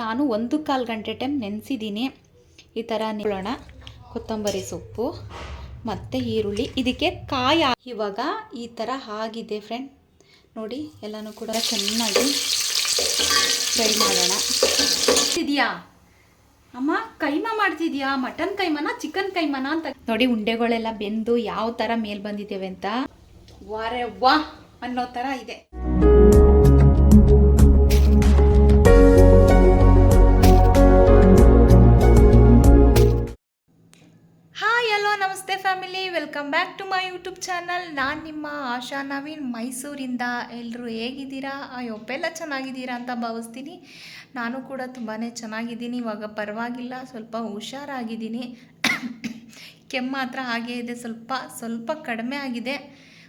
ನಾನು ಒಂದು ಕಾಲು ಗಂಟೆ ಟೈಮ್ ನೆನೆಸಿದ್ದೀನಿ ಈ ಥರ ನೋಡೋಣ ಕೊತ್ತಂಬರಿ ಸೊಪ್ಪು, ಮತ್ತು ಈರುಳ್ಳಿ. ಇದಕ್ಕೆ ಕಾಯಿ ಇವಾಗ ಈ ಥರ ಆಗಿದೆ ಫ್ರೆಂಡ್ ನೋಡಿ, ಎಲ್ಲನೂ ಕೂಡ ಚೆನ್ನಾಗಿ ಫ್ರೈ ಮಾಡೋಣ. ಇದೆಯಾ ಅಮ್ಮ, ಕೈಮಾ ಮಾಡ್ತಿದ್ಯಾ? ಮಟನ್ ಕೈಮನ, ಚಿಕನ್ ಕೈಮನ ಅಂತ. ನೋಡಿ, ಉಂಡೆಗಳೆಲ್ಲ ಬೆಂದು ಯಾವ ಥರ ಮೇಲ್ ಬಂದಿದ್ದೇವೆ ಅಂತ. ವಾರೆ ವಾ ಅನ್ನೋ ಥರ ಇದೆ. ನಮಸ್ತೆ family, welcome back to my YouTube channel. ನಾನು ನಿಮ್ಮ ಆಶಾ ನವೀನ್, ಮೈಸೂರಿಂದ ಎಲ್ಲರೂ ಹೇಗಿದ್ದೀರಾ? ಒಬ್ಬೆಲ್ಲ ಚೆನ್ನಾಗಿದ್ದೀರಾ ಅಂತ ಭಾವಿಸ್ತೀನಿ. ನಾನು ಕೂಡ ತುಂಬಾ ಚೆನ್ನಾಗಿದ್ದೀನಿ. ಇವಾಗ ಪರವಾಗಿಲ್ಲ, ಸ್ವಲ್ಪ ಹುಷಾರಾಗಿದ್ದೀನಿ. ಕೆಮ್ಮು ಮಾತ್ರ ಹಾಗೇ ಇದೆ. ಸ್ವಲ್ಪ ಸ್ವಲ್ಪ ಕಡಿಮೆ ಆಗಿದೆ.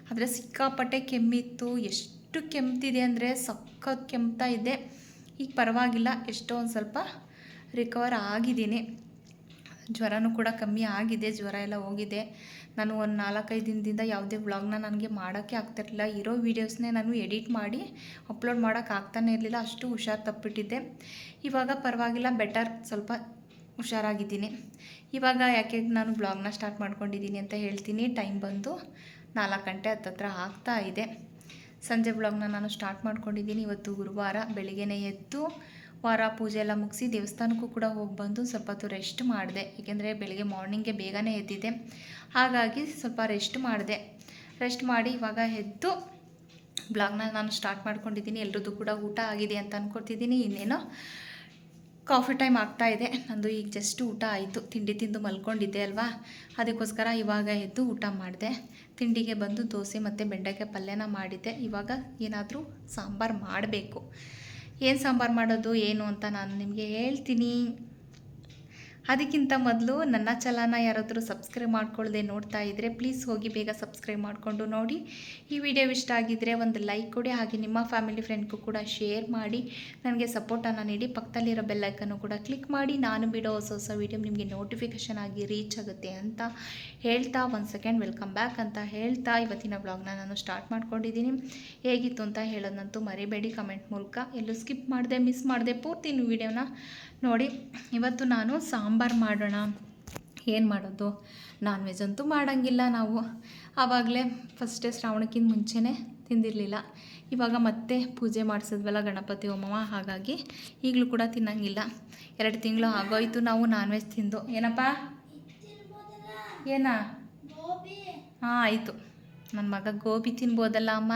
ಆದರೆ ಸಿಕ್ಕಾಪಟ್ಟೆ ಕೆಮ್ಮಿತ್ತು. ಎಷ್ಟು ಕೆಮ್ತಿದೆ ಅಂದರೆ ಸಖತ್ ಕೆಮ್ತಾ ಇದೆ. ಈಗ ಪರವಾಗಿಲ್ಲ, ಎಷ್ಟೋ ಒಂದು ಸ್ವಲ್ಪ ರಿಕವರ್ ಆಗಿದ್ದೀನಿ. ಜ್ವರನೂ ಕೂಡ ಕಮ್ಮಿ ಆಗಿದೆ, ಜ್ವರ ಎಲ್ಲ ಹೋಗಿದೆ. ನಾನು ಒಂದು ನಾಲ್ಕೈದು ದಿನದಿಂದ ಯಾವುದೇ ವ್ಲಾಗ್ನ ನನಗೆ ಮಾಡೋಕ್ಕೆ ಆಗ್ತಿರಲಿಲ್ಲ. ಇರೋ ವೀಡಿಯೋಸ್ನೇ ನಾನು ಎಡಿಟ್ ಮಾಡಿ ಅಪ್ಲೋಡ್ ಮಾಡೋಕ್ಕೆ ಆಗ್ತಾನೆ ಇರಲಿಲ್ಲ. ಅಷ್ಟು ಹುಷಾರು ತಪ್ಪಿಟ್ಟಿದ್ದೆ. ಇವಾಗ ಪರವಾಗಿಲ್ಲ, ಬೆಟರ್. ಸ್ವಲ್ಪ ಹುಷಾರಾಗಿದ್ದೀನಿ. ಇವಾಗ ಯಾಕೆ ನಾನು ಬ್ಲಾಗ್ನ ಸ್ಟಾರ್ಟ್ ಮಾಡ್ಕೊಂಡಿದ್ದೀನಿ ಅಂತ ಹೇಳ್ತೀನಿ. ಟೈಮ್ ಬಂದು ನಾಲ್ಕು ಗಂಟೆ ಹತ್ತತ್ರ ಆಗ್ತಾ ಇದೆ. ಸಂಜೆ ಬ್ಲಾಗ್ನ ನಾನು ಸ್ಟಾರ್ಟ್ ಮಾಡ್ಕೊಂಡಿದ್ದೀನಿ. ಇವತ್ತು ಗುರುವಾರ ಬೆಳಿಗ್ಗೆನೇ ಎದ್ದು ವಾರ ಪೂಜೆ ಎಲ್ಲ ಮುಗಿಸಿ ದೇವಸ್ಥಾನಕ್ಕೂ ಕೂಡ ಹೋಗಿ ಬಂದು ಸ್ವಲ್ಪ ಹೊತ್ತು ರೆಸ್ಟ್ ಮಾಡಿದೆ. ಏಕೆಂದರೆ ಬೆಳಗ್ಗೆ ಮಾರ್ನಿಂಗ್ಗೆ ಬೇಗನೆ ಎದ್ದಿದ್ದೆ. ಹಾಗಾಗಿ ಸ್ವಲ್ಪ ರೆಸ್ಟ್ ಮಾಡಿದೆ. ರೆಸ್ಟ್ ಮಾಡಿ ಇವಾಗ ಎದ್ದು ಬ್ಲಾಗ್ನ ನಾನು ಸ್ಟಾರ್ಟ್ ಮಾಡ್ಕೊಂಡಿದ್ದೀನಿ. ಎಲ್ರದ್ದು ಕೂಡ ಊಟ ಆಗಿದೆ ಅಂತ ಅಂದ್ಕೊಡ್ತಿದ್ದೀನಿ ಇನ್ನೇನೋ ಕಾಫಿ ಟೈಮ್ ಆಗ್ತಾ ಇದೆ. ನಂದು ಈಗ ಜಸ್ಟ್ ಊಟ ಆಯಿತು. ತಿಂಡಿ ತಿಂದು ಮಲ್ಕೊಂಡಿದ್ದೆ ಅಲ್ವಾ? ಅದಕ್ಕೋಸ್ಕರ ಇವಾಗ ಎದ್ದು ಊಟ ಮಾಡಿದೆ. ತಿಂಡಿಗೆ ಬಂದು ದೋಸೆ ಮತ್ತು ಬೆಂಡೆಕಾಯಿ ಪಲ್ಯನ ಮಾಡಿದ್ದೆ. ಇವಾಗ ಏನಾದರೂ ಸಾಂಬಾರು ಮಾಡಬೇಕು. ಏನು ಸಾಂಬಾರು ಮಾಡೋದು ಏನು ಅಂತ ನಾನು ನಿಮಗೆ ಹೇಳ್ತೀನಿ. ಅದಕ್ಕಿಂತ ಮೊದಲು ನನ್ನ ಚಲನ ಯಾರಾದರೂ ಸಬ್ಸ್ಕ್ರೈಬ್ ಮಾಡ್ಕೊಳ್ಳದೆ ನೋಡ್ತಾ ಇದ್ದರೆ ಪ್ಲೀಸ್ ಹೋಗಿ ಬೇಗ ಸಬ್ಸ್ಕ್ರೈಬ್ ಮಾಡಿಕೊಂಡು ನೋಡಿ. ಈ ವಿಡಿಯೋ ಇಷ್ಟ ಆಗಿದ್ದರೆ ಒಂದು ಲೈಕ್ ಕೊಡಿ, ಹಾಗೆ ನಿಮ್ಮ ಫ್ಯಾಮಿಲಿ ಫ್ರೆಂಡ್ಗೂ ಕೂಡ ಶೇರ್ ಮಾಡಿ. ನನಗೆ ಸಪೋರ್ಟನ್ನು ನೀಡಿ, ಪಕ್ಕದಲ್ಲಿರೋ ಬೆಲ್ಲೈಕನ್ನು ಕೂಡ ಕ್ಲಿಕ್ ಮಾಡಿ. ನಾನು ಬಿಡೋ ಹೊಸ ಹೊಸ ವೀಡಿಯೋ ನಿಮಗೆ ನೋಟಿಫಿಕೇಷನ್ ಆಗಿ ರೀಚ್ ಆಗುತ್ತೆ ಅಂತ ಹೇಳ್ತಾ ಒಂದು ಸೆಕೆಂಡ್ ವೆಲ್ಕಮ್ ಬ್ಯಾಕ್ ಅಂತ ಹೇಳ್ತಾ ಇವತ್ತಿನ ವ್ಲಾಗ್ನ ನಾನು ಸ್ಟಾರ್ಟ್ ಮಾಡ್ಕೊಂಡಿದ್ದೀನಿ. ಹೇಗಿತ್ತು ಅಂತ ಹೇಳೋದಂತೂ ಮರಿಬೇಡಿ ಕಮೆಂಟ್ ಮೂಲಕ. ಎಲ್ಲೂ ಸ್ಕಿಪ್ ಮಾಡಿದೆ, ಮಿಸ್ ಮಾಡಿದೆ ಪೂರ್ತಿ ವಿಡಿಯೋನ ನೋಡಿ. ಇವತ್ತು ನಾನು ಸಾಂಬಾರು ಮಾಡೋಣ. ಏನು ಮಾಡೋದು? ನಾನ್ ವೆಜ್ ಅಂತೂ ಮಾಡೋಂಗಿಲ್ಲ ನಾವು. ಆವಾಗಲೇ ಫಸ್ಟೇ ಶ್ರಾವಣಕ್ಕಿಂತ ಮುಂಚೆನೇ ತಿಂದಿರಲಿಲ್ಲ. ಇವಾಗ ಮತ್ತೆ ಪೂಜೆ ಮಾಡಿಸಿದ್ವಲ್ಲ ಗಣಪತಿ ಹೋಮವ, ಹಾಗಾಗಿ ಈಗಲೂ ಕೂಡ ತಿನ್ನಂಗಿಲ್ಲ. ಎರಡು ತಿಂಗಳು ಆಗೋಯ್ತು ನಾವು ನಾನ್ ವೆಜ್ ತಿಂದು. ಏನಪ್ಪ? ಏನಾ? ಹಾಂ, ಆಯಿತು. ನನ್ನ ಮಗ ಗೋಬಿ ತಿನ್ಬೋದಲ್ಲ ಅಮ್ಮ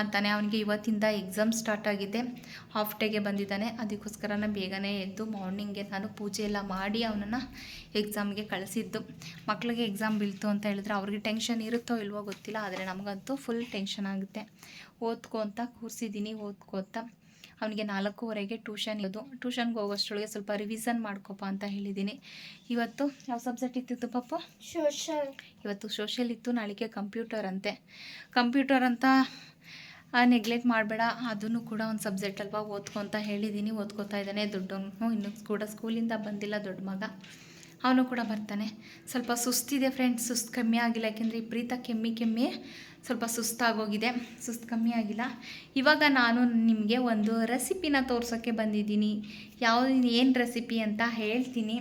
ಅಂತಾನೆ ಅವನಿಗೆ ಇವತ್ತಿಂದ ಎಕ್ಸಾಮ್ ಸ್ಟಾರ್ಟ್ ಆಗಿದೆ. ಹಾಫ್ ಡೇಗೆ ಬಂದಿದ್ದಾನೆ. ಅದಕ್ಕೋಸ್ಕರನೇ ಬೇಗನೆ ಎದ್ದು ಮಾರ್ನಿಂಗ್ಗೆ ನಾನು ಪೂಜೆ ಎಲ್ಲ ಮಾಡಿ ಅವನನ್ನು ಎಕ್ಸಾಮ್ಗೆ ಕಳಿಸಿದ್ದು. ಮಕ್ಕಳಿಗೆ ಎಕ್ಸಾಮ್ ಬೀಳ್ತು ಅಂತ ಹೇಳಿದ್ರೆ ಅವ್ರಿಗೆ ಟೆನ್ಷನ್ ಇರುತ್ತೋ ಇಲ್ವೋ ಗೊತ್ತಿಲ್ಲ, ಆದರೆ ನಮಗಂತೂ ಫುಲ್ ಟೆನ್ಷನ್ ಆಗುತ್ತೆ. ಓದ್ಕೊ ಅಂತ ಕೂರಿಸಿದ್ದೀನಿ, ಓದ್ಕೋ ಅವನಿಗೆ ನಾಲ್ಕೂವರೆಗೆ ಟ್ಯೂಷನ್ ಇರೋದು. ಟ್ಯೂಷನ್ಗೆ ಹೋಗೋಷ್ಟೊಳಗೆ ಸ್ವಲ್ಪ ರಿವಿಸನ್ ಮಾಡ್ಕೊಪ್ಪ ಅಂತ ಹೇಳಿದ್ದೀನಿ. ಇವತ್ತು ಯಾವ ಸಬ್ಜೆಕ್ಟ್ ಇತ್ತಿತ್ತು ಪಾಪ? ಸೋಷಲ್ ಇವತ್ತು ಸೋಷಲ್ ಇತ್ತು ನಾಳೆಗೆ ಕಂಪ್ಯೂಟರ್ ಅಂತೆ. ಕಂಪ್ಯೂಟರ್ ಅಂತ ನೆಗ್ಲೆಕ್ಟ್ ಮಾಡಬೇಡ ಅದನ್ನು ಕೂಡ ಒಂದು ಸಬ್ಜೆಕ್ಟ್ ಅಲ್ವಾ ಓದ್ಕೊಂತ ಹೇಳಿದ್ದೀನಿ. ಓದ್ಕೋತಾ ಇದ್ದಾನೆ ದೊಡ್ಡವನು ಇನ್ನೂ ಕೂಡ ಸ್ಕೂಲಿಂದ ಬಂದಿಲ್ಲ ದೊಡ್ಡ ಮಗ. ಅವನು ಕೂಡ ಬರ್ತಾನೆ. ಸ್ವಲ್ಪ ಸುಸ್ತಿದೆ ಫ್ರೆಂಡ್ಸ್ ಸುಸ್ತು ಕಮ್ಮಿ ಆಗಿಲ್ಲ, ಯಾಕೆಂದರೆ ಪ್ರೀತ ಕೆಮ್ಮಿ ಕೆಮ್ಮಿ ಸ್ವಲ್ಪ ಸುಸ್ತಾಗೋಗಿದೆ. ಸುಸ್ತು ಕಮ್ಮಿ ಆಗಿಲ್ಲ. ಇವಾಗ ನಾನು ನಿಮಗೆ ಒಂದು ರೆಸಿಪಿನ ತೋರ್ಸೋಕ್ಕೆ ಬಂದಿದ್ದೀನಿ. ಯಾವ, ಏನು ರೆಸಿಪಿ ಅಂತ ಹೇಳ್ತೀನಿ.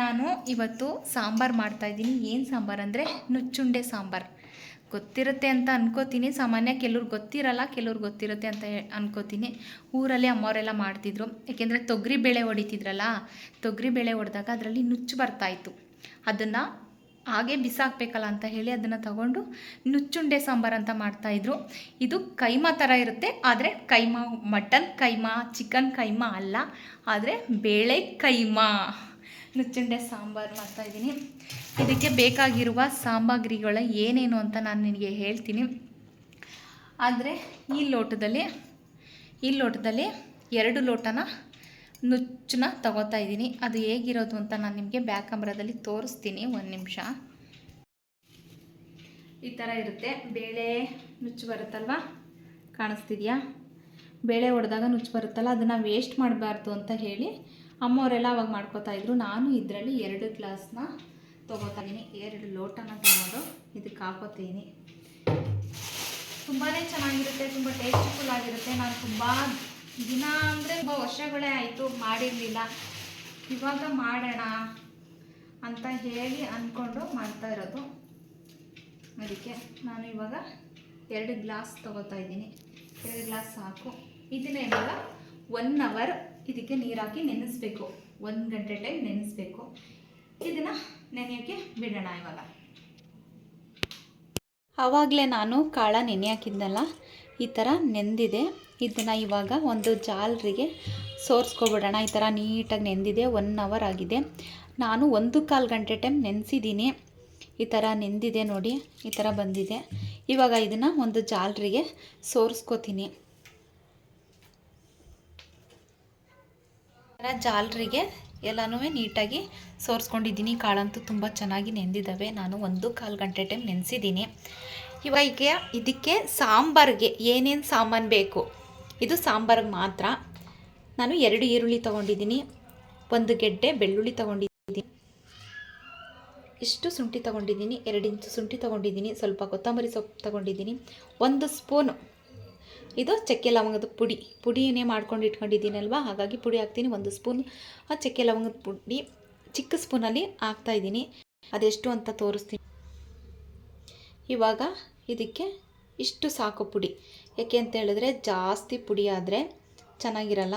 ನಾನು ಇವತ್ತು ಸಾಂಬಾರು ಮಾಡ್ತಾಯಿದ್ದೀನಿ ಏನು ಸಾಂಬಾರು ಅಂದರೆ ನುಚ್ಚುಂಡೆ ಸಾಂಬಾರು. ಗೊತ್ತಿರುತ್ತೆ ಅಂತ ಅನ್ಕೋತೀನಿ. ಸಾಮಾನ್ಯ ಕೆಲವ್ರು ಗೊತ್ತಿರಲ್ಲ, ಕೆಲವ್ರು ಗೊತ್ತಿರುತ್ತೆ ಅಂತ ಅನ್ಕೋತೀನಿ. ಊರಲ್ಲಿ ಅಮ್ಮವರೆಲ್ಲ ಮಾಡ್ತಿದ್ರು. ಯಾಕೆಂದರೆ ತೊಗರಿ ಬೇಳೆ ಹೊಡಿತಿದ್ರಲ್ಲ, ತೊಗರಿ ಬೇಳೆ ಹೊಡೆದಾಗ ಅದರಲ್ಲಿ ನುಚ್ಚು ಬರ್ತಾಯಿತ್ತು. ಅದನ್ನು ಹಾಗೆ ಬಿಸಾಕಬೇಕಲ್ಲ ಅಂತ ಹೇಳಿ ಅದನ್ನು ತಗೊಂಡು ನುಚ್ಚುಂಡೆ ಸಾಂಬಾರು ಅಂತ ಮಾಡ್ತಾಯಿದ್ರು. ಇದು ಕೈಮಾ ಥರ ಇರುತ್ತೆ. ಆದರೆ ಕೈಮಾ, ಮಟನ್ ಕೈಮಾ, ಚಿಕನ್ ಕೈಮಾ ಅಲ್ಲ. ಆದರೆ ಬೇಳೆ ಕೈಮಾ. ನುಚ್ಚುಂಡೆ ಸಾಂಬಾರು ಮಾಡ್ತಾಯಿದ್ದೀನಿ ಇದಕ್ಕೆ ಬೇಕಾಗಿರುವ ಸಾಮಗ್ರಿಗಳು ಏನೇನು ಅಂತ ನಾನು ನಿನಗೆ ಹೇಳ್ತೀನಿ. ಆದರೆ ಈ ಲೋಟದಲ್ಲಿ ಈ ಲೋಟದಲ್ಲಿ ಎರಡು ಲೋಟನ ನುಚ್ಚನ್ನ ತಗೋತಾ ಇದ್ದೀನಿ. ಅದು ಹೇಗಿರೋದು ಅಂತ ನಾನು ನಿಮಗೆ ಬ್ಯಾಕ್ ಕ್ಯಾಮ್ರಾದಲ್ಲಿ ತೋರಿಸ್ತೀನಿ. ಒಂದು ನಿಮಿಷ. ಈ ಥರ ಇರುತ್ತೆ. ಬೇಳೆ ನುಚ್ಚು ಬರುತ್ತಲ್ವಾ? ಕಾಣಿಸ್ತಿದೆಯಾ? ಬೇಳೆ ಹೊಡೆದಾಗ ನುಚ್ಚು ಬರುತ್ತಲ್ಲ, ಅದನ್ನು ವೇಸ್ಟ್ ಮಾಡಬಾರ್ದು ಅಂತ ಹೇಳಿ ಅಮ್ಮವರೆಲ್ಲ ಅವಾಗ ಮಾಡ್ಕೋತಾ ಇದ್ರು. ನಾನು ಇದರಲ್ಲಿ ಎರಡು ಗ್ಲಾಸ್ನ ತೊಗೋತಾ ಇದ್ದೀನಿ ಎರಡು ಲೋಟನ ತೊಗೊಂಡು ಇದಕ್ಕೆ ಹಾಕೋತೀನಿ. ತುಂಬಾ ಚೆನ್ನಾಗಿರುತ್ತೆ, ತುಂಬ ಟೇಸ್ಟ್ಫುಲ್ ಆಗಿರುತ್ತೆ. ನಾನು ತುಂಬ ದಿನ ಅಂದರೆ ತುಂಬ ವರ್ಷಗಳೇ ಆಯಿತು ಮಾಡಿರಲಿಲ್ಲ. ಇವಾಗ ಮಾಡೋಣ ಅಂತ ಹೇಳಿ ಅಂದ್ಕೊಂಡು ಮಾಡ್ತಾ ಇರೋದು. ಅದಕ್ಕೆ ನಾನು ಇವಾಗ ಎರಡು ಗ್ಲಾಸ್ ತೊಗೋತಾ ಇದ್ದೀನಿ ಎರಡು ಗ್ಲಾಸ್ ಸಾಕು. ಇದನ್ನ ಇವಾಗ ಒನ್ ಅವರ್ ಇದಕ್ಕೆ ನೀರು ಹಾಕಿ ನೆನೆಸ್ಬೇಕು. ಒಂದು ಗಂಟೆ ಟೈಮ್ ನೆನೆಸ್ಬೇಕು. ಇದನ್ನು ನೆನೆಯೋಕ್ಕೆ ಬಿಡೋಣ ಇವಾಗ. ಆವಾಗಲೇ ನಾನು ಕಾಳ ನೆನೆ ಹಾಕಿದ್ನಲ್ಲ ಈ ಥರ ನೆಂದಿದೆ. ಇದನ್ನು ಇವಾಗ ಒಂದು ಜಾಲರಿಗೆ ಸೋರಿಸ್ಕೊಬಿಡೋಣ. ಈ ಥರ ನೀಟಾಗಿ ನೆಂದಿದೆ, ಒನ್ ಅವರ್ ಆಗಿದೆ. ನಾನು ಒಂದು ಕಾಲು ಗಂಟೆ ಟೈಮ್ ನೆನೆಸಿದ್ದೀನಿ. ಈ ಥರ ನೆಂದಿದೆ ನೋಡಿ, ಈ ಥರ ಬಂದಿದೆ. ಇವಾಗ ಇದನ್ನು ಒಂದು ಜಾಲರಿಗೆ ಸೋರಿಸ್ಕೋತೀನಿ. ಜಾಲರಿಗೆ ಎಲ್ಲನೂ ನೀಟಾಗಿ ಸೋರಿಸ್ಕೊಂಡಿದ್ದೀನಿ. ಕಾಳಂತೂ ತುಂಬ ಚೆನ್ನಾಗಿ ನೆಂದಿದ್ದಾವೆ. ನಾನು ಒಂದು ಕಾಲು ಗಂಟೆ ಟೈಮ್ ನೆನೆಸಿದ್ದೀನಿ. ಇವಾಗ ಇದಕ್ಕೆ ಸಾಂಬಾರಿಗೆ ಏನೇನು ಸಾಮಾನು ಬೇಕು? ಇದು ಸಾಂಬಾರಿಗೆ ಮಾತ್ರ. ನಾನು ಎರಡು ಈರುಳ್ಳಿ ತೊಗೊಂಡಿದ್ದೀನಿ. ಒಂದು ಗೆಡ್ಡೆ ಬೆಳ್ಳುಳ್ಳಿ ತೊಗೊಂಡಿದ್ದೀನಿ. ಇಷ್ಟು ಶುಂಠಿ ತೊಗೊಂಡಿದ್ದೀನಿ. ಎರಡು ಇಂಚು ಶುಂಠಿ ತೊಗೊಂಡಿದ್ದೀನಿ. ಸ್ವಲ್ಪ ಕೊತ್ತಂಬರಿ ಸೊಪ್ಪು ತೊಗೊಂಡಿದ್ದೀನಿ. ಒಂದು ಸ್ಪೂನು ಇದು ಚಕ್ಕೆ ಲವಂಗದ ಪುಡಿ. ಪುಡಿನೇ ಮಾಡ್ಕೊಂಡು ಇಟ್ಕೊಂಡಿದ್ದೀನಲ್ವ? ಹಾಗಾಗಿ ಪುಡಿ ಹಾಕ್ತೀನಿ. ಒಂದು ಸ್ಪೂನ್ ಆ ಚಕ್ಕೆ ಲವಂಗದ ಪುಡಿ ಚಿಕ್ಕ ಸ್ಪೂನಲ್ಲಿ ಹಾಕ್ತಾಯಿದ್ದೀನಿ ಅದೆಷ್ಟು ಅಂತ ತೋರಿಸ್ತೀನಿ. ಇವಾಗ ಇದಕ್ಕೆ ಇಷ್ಟು ಸಾಕು ಪುಡಿ. ಯಾಕೆ ಅಂತ ಹೇಳಿದ್ರೆ ಜಾಸ್ತಿ ಪುಡಿ ಆದರೆ ಚೆನ್ನಾಗಿರಲ್ಲ.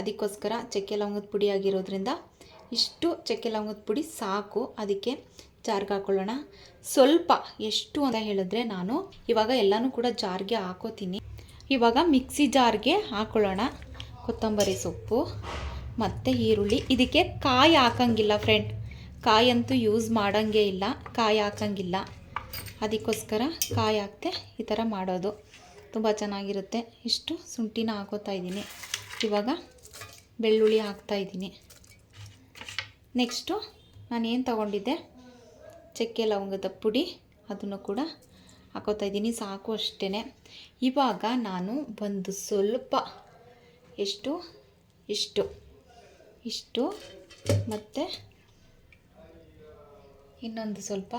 ಅದಕ್ಕೋಸ್ಕರ ಚಕ್ಕೆ ಲವಂಗದ ಪುಡಿ ಆಗಿರೋದ್ರಿಂದ ಇಷ್ಟು ಚಕ್ಕೆ ಲವಂಗದ ಪುಡಿ ಸಾಕು. ಅದಕ್ಕೆ ಜಾರ್ಗೆ ಹಾಕೊಳ್ಳೋಣ. ಸ್ವಲ್ಪ ಎಷ್ಟು ಅಂತ ಹೇಳಿದ್ರೆ ನಾನು ಇವಾಗ ಎಲ್ಲನೂ ಕೂಡ ಜಾರ್ಗೆ ಹಾಕೋತೀನಿ. ಇವಾಗ ಮಿಕ್ಸಿ ಜಾರ್ಗೆ ಹಾಕೊಳ್ಳೋಣ. ಕೊತ್ತಂಬರಿ ಸೊಪ್ಪು, ಮತ್ತು ಈರುಳ್ಳಿ. ಇದಕ್ಕೆ ಕಾಯಿ ಹಾಕಂಗಿಲ್ಲ ಫ್ರೆಂಡ್ ಕಾಯಂತೂ ಯೂಸ್ ಮಾಡೋಂಗೇ ಇಲ್ಲ, ಕಾಯಿ ಹಾಕಂಗಿಲ್ಲ. ಅದಕ್ಕೋಸ್ಕರ ಕಾಯಿ ಹಾಕ್ತೆ ಈ ಥರ ಮಾಡೋದು. ತುಂಬ ಚೆನ್ನಾಗಿರುತ್ತೆ. ಇಷ್ಟು ಶುಂಠಿನ ಹಾಕೋತಾ ಇದ್ದೀನಿ. ಇವಾಗ ಬೆಳ್ಳುಳ್ಳಿ ಹಾಕ್ತಾ ಇದ್ದೀನಿ. ನೆಕ್ಸ್ಟು ನಾನು ಏನು ತಗೊಂಡಿದ್ದೆ? ಚಕ್ಕೆ ಲವಂಗದ ಪುಡಿ. ಅದನ್ನು ಕೂಡ ಹಾಕೋತಾ ಇದ್ದೀನಿ, ಸಾಕು ಅಷ್ಟೇ ಇವಾಗ ನಾನು ಒಂದು ಸ್ವಲ್ಪ, ಎಷ್ಟು, ಇಷ್ಟು ಇಷ್ಟು ಮತ್ತು ಇನ್ನೊಂದು ಸ್ವಲ್ಪ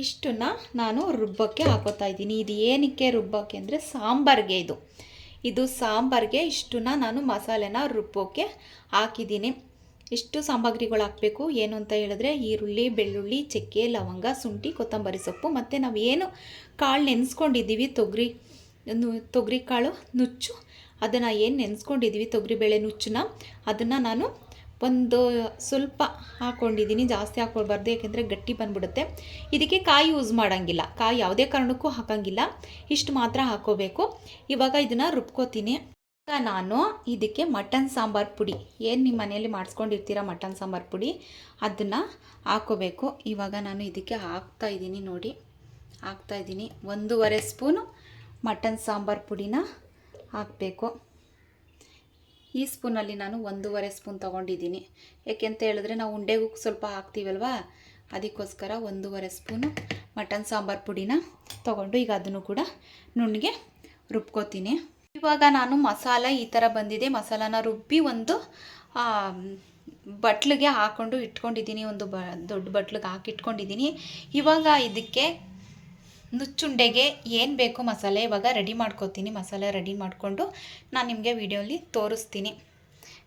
ಇಷ್ಟನ್ನ ನಾನು ರುಬ್ಬಕ್ಕೆ ಹಾಕೋತಾ ಇದ್ದೀನಿ. ಇದು ಏನಕ್ಕೆ ರುಬ್ಬಕ್ಕೆ ಅಂದರೆ ಸಾಂಬಾರಿಗೆ ಇದು. ಇದು ಸಾಂಬಾರಿಗೆ ಇಷ್ಟನ್ನ ನಾನು ಮಸಾಲೆನ ರುಬ್ಬೋಕ್ಕೆ ಹಾಕಿದ್ದೀನಿ. ಇಷ್ಟು ಸಾಮಗ್ರಿಗಳು ಹಾಕಬೇಕು, ಏನು ಅಂತ ಹೇಳಿದ್ರೆ ಈರುಳ್ಳಿ, ಬೆಳ್ಳುಳ್ಳಿ, ಚಕ್ಕೆ, ಲವಂಗ, ಶುಂಠಿ, ಕೊತ್ತಂಬರಿ ಸೊಪ್ಪು, ಮತ್ತು ನಾವು ಏನು ಕಾಳು ನೆನೆಸ್ಕೊಂಡಿದ್ದೀವಿ, ತೊಗರಿ ತೊಗರಿ ಕಾಳು, ನುಚ್ಚು. ಅದನ್ನು ಏನು ನೆನೆಸ್ಕೊಂಡಿದ್ದೀವಿ ತೊಗರಿಬೇಳೆ ನುಚ್ಚನ್ನ, ಅದನ್ನು ನಾನು ಒಂದು ಸ್ವಲ್ಪ ಹಾಕ್ಕೊಂಡಿದ್ದೀನಿ ಜಾಸ್ತಿ ಹಾಕ್ಕೊಳ್ಬಾರ್ದು ಯಾಕೆಂದರೆ ಗಟ್ಟಿ ಬಂದ್ಬಿಡುತ್ತೆ. ಇದಕ್ಕೆ ಕಾಯಿ ಯೂಸ್ ಮಾಡೋಂಗಿಲ್ಲ. ಕಾಯಿ ಯಾವುದೇ ಕಾರಣಕ್ಕೂ ಹಾಕೋಂಗಿಲ್ಲ. ಇಷ್ಟು ಮಾತ್ರ ಹಾಕ್ಕೋಬೇಕು ಇವಾಗ ಇದನ್ನು ರುಬ್ಕೋತೀನಿ. ಈಗ ನಾನು ಇದಕ್ಕೆ ಮಟನ್ ಸಾಂಬಾರು ಪುಡಿ. ಏನು ನಿಮ್ಮ ಮನೆಯಲ್ಲಿ ಮಾಡಿಸ್ಕೊಂಡಿರ್ತೀರ ಮಟನ್ ಸಾಂಬಾರು ಪುಡಿ? ಅದನ್ನು ಹಾಕೋಬೇಕು. ಇವಾಗ ನಾನು ಇದಕ್ಕೆ ಹಾಕ್ತಾ ಇದ್ದೀನಿ ನೋಡಿ. ಹಾಕ್ತಾ ಇದ್ದೀನಿ. ಒಂದೂವರೆ ಸ್ಪೂನು ಮಟನ್ ಸಾಂಬಾರು ಪುಡಿನ ಹಾಕಬೇಕು. ಈ ಸ್ಪೂನಲ್ಲಿ ನಾನು ಒಂದೂವರೆ ಸ್ಪೂನ್ ತೊಗೊಂಡಿದ್ದೀನಿ. ಯಾಕೆಂತ ಹೇಳಿದ್ರೆ ನಾವು ಉಂಡೆಗೂ ಸ್ವಲ್ಪ ಹಾಕ್ತೀವಲ್ವಾ? ಅದಕ್ಕೋಸ್ಕರ ಒಂದೂವರೆ ಸ್ಪೂನು ಮಟನ್ ಸಾಂಬಾರು ಪುಡಿನ ತೊಗೊಂಡು ಈಗ ಅದನ್ನು ಕೂಡ ನುಣ್ಣಗೆ ರುಬ್ಕೋತೀನಿ. ಇವಾಗ ನಾನು ಮಸಾಲ ಈ ಥರ ಬಂದಿದೆ. ಮಸಾಲಾನ ರುಬ್ಬಿ ಒಂದು ಬಟ್ಲಿಗೆ ಹಾಕ್ಕೊಂಡು ಇಟ್ಕೊಂಡಿದ್ದೀನಿ. ಒಂದು ಬ, ದೊಡ್ಡ ಬಟ್ಲಿಗೆ ಹಾಕಿ ಇಟ್ಕೊಂಡಿದ್ದೀನಿ. ಇವಾಗ ಇದಕ್ಕೆ ನುಚ್ಚುಂಡೆಗೆ ಏನು ಬೇಕು ಮಸಾಲೆ ಇವಾಗ ರೆಡಿ ಮಾಡ್ಕೋತೀನಿ. ಮಸಾಲೆ ರೆಡಿ ಮಾಡಿಕೊಂಡು ನಾನು ನಿಮಗೆ ವಿಡಿಯೋಲಿ ತೋರಿಸ್ತೀನಿ.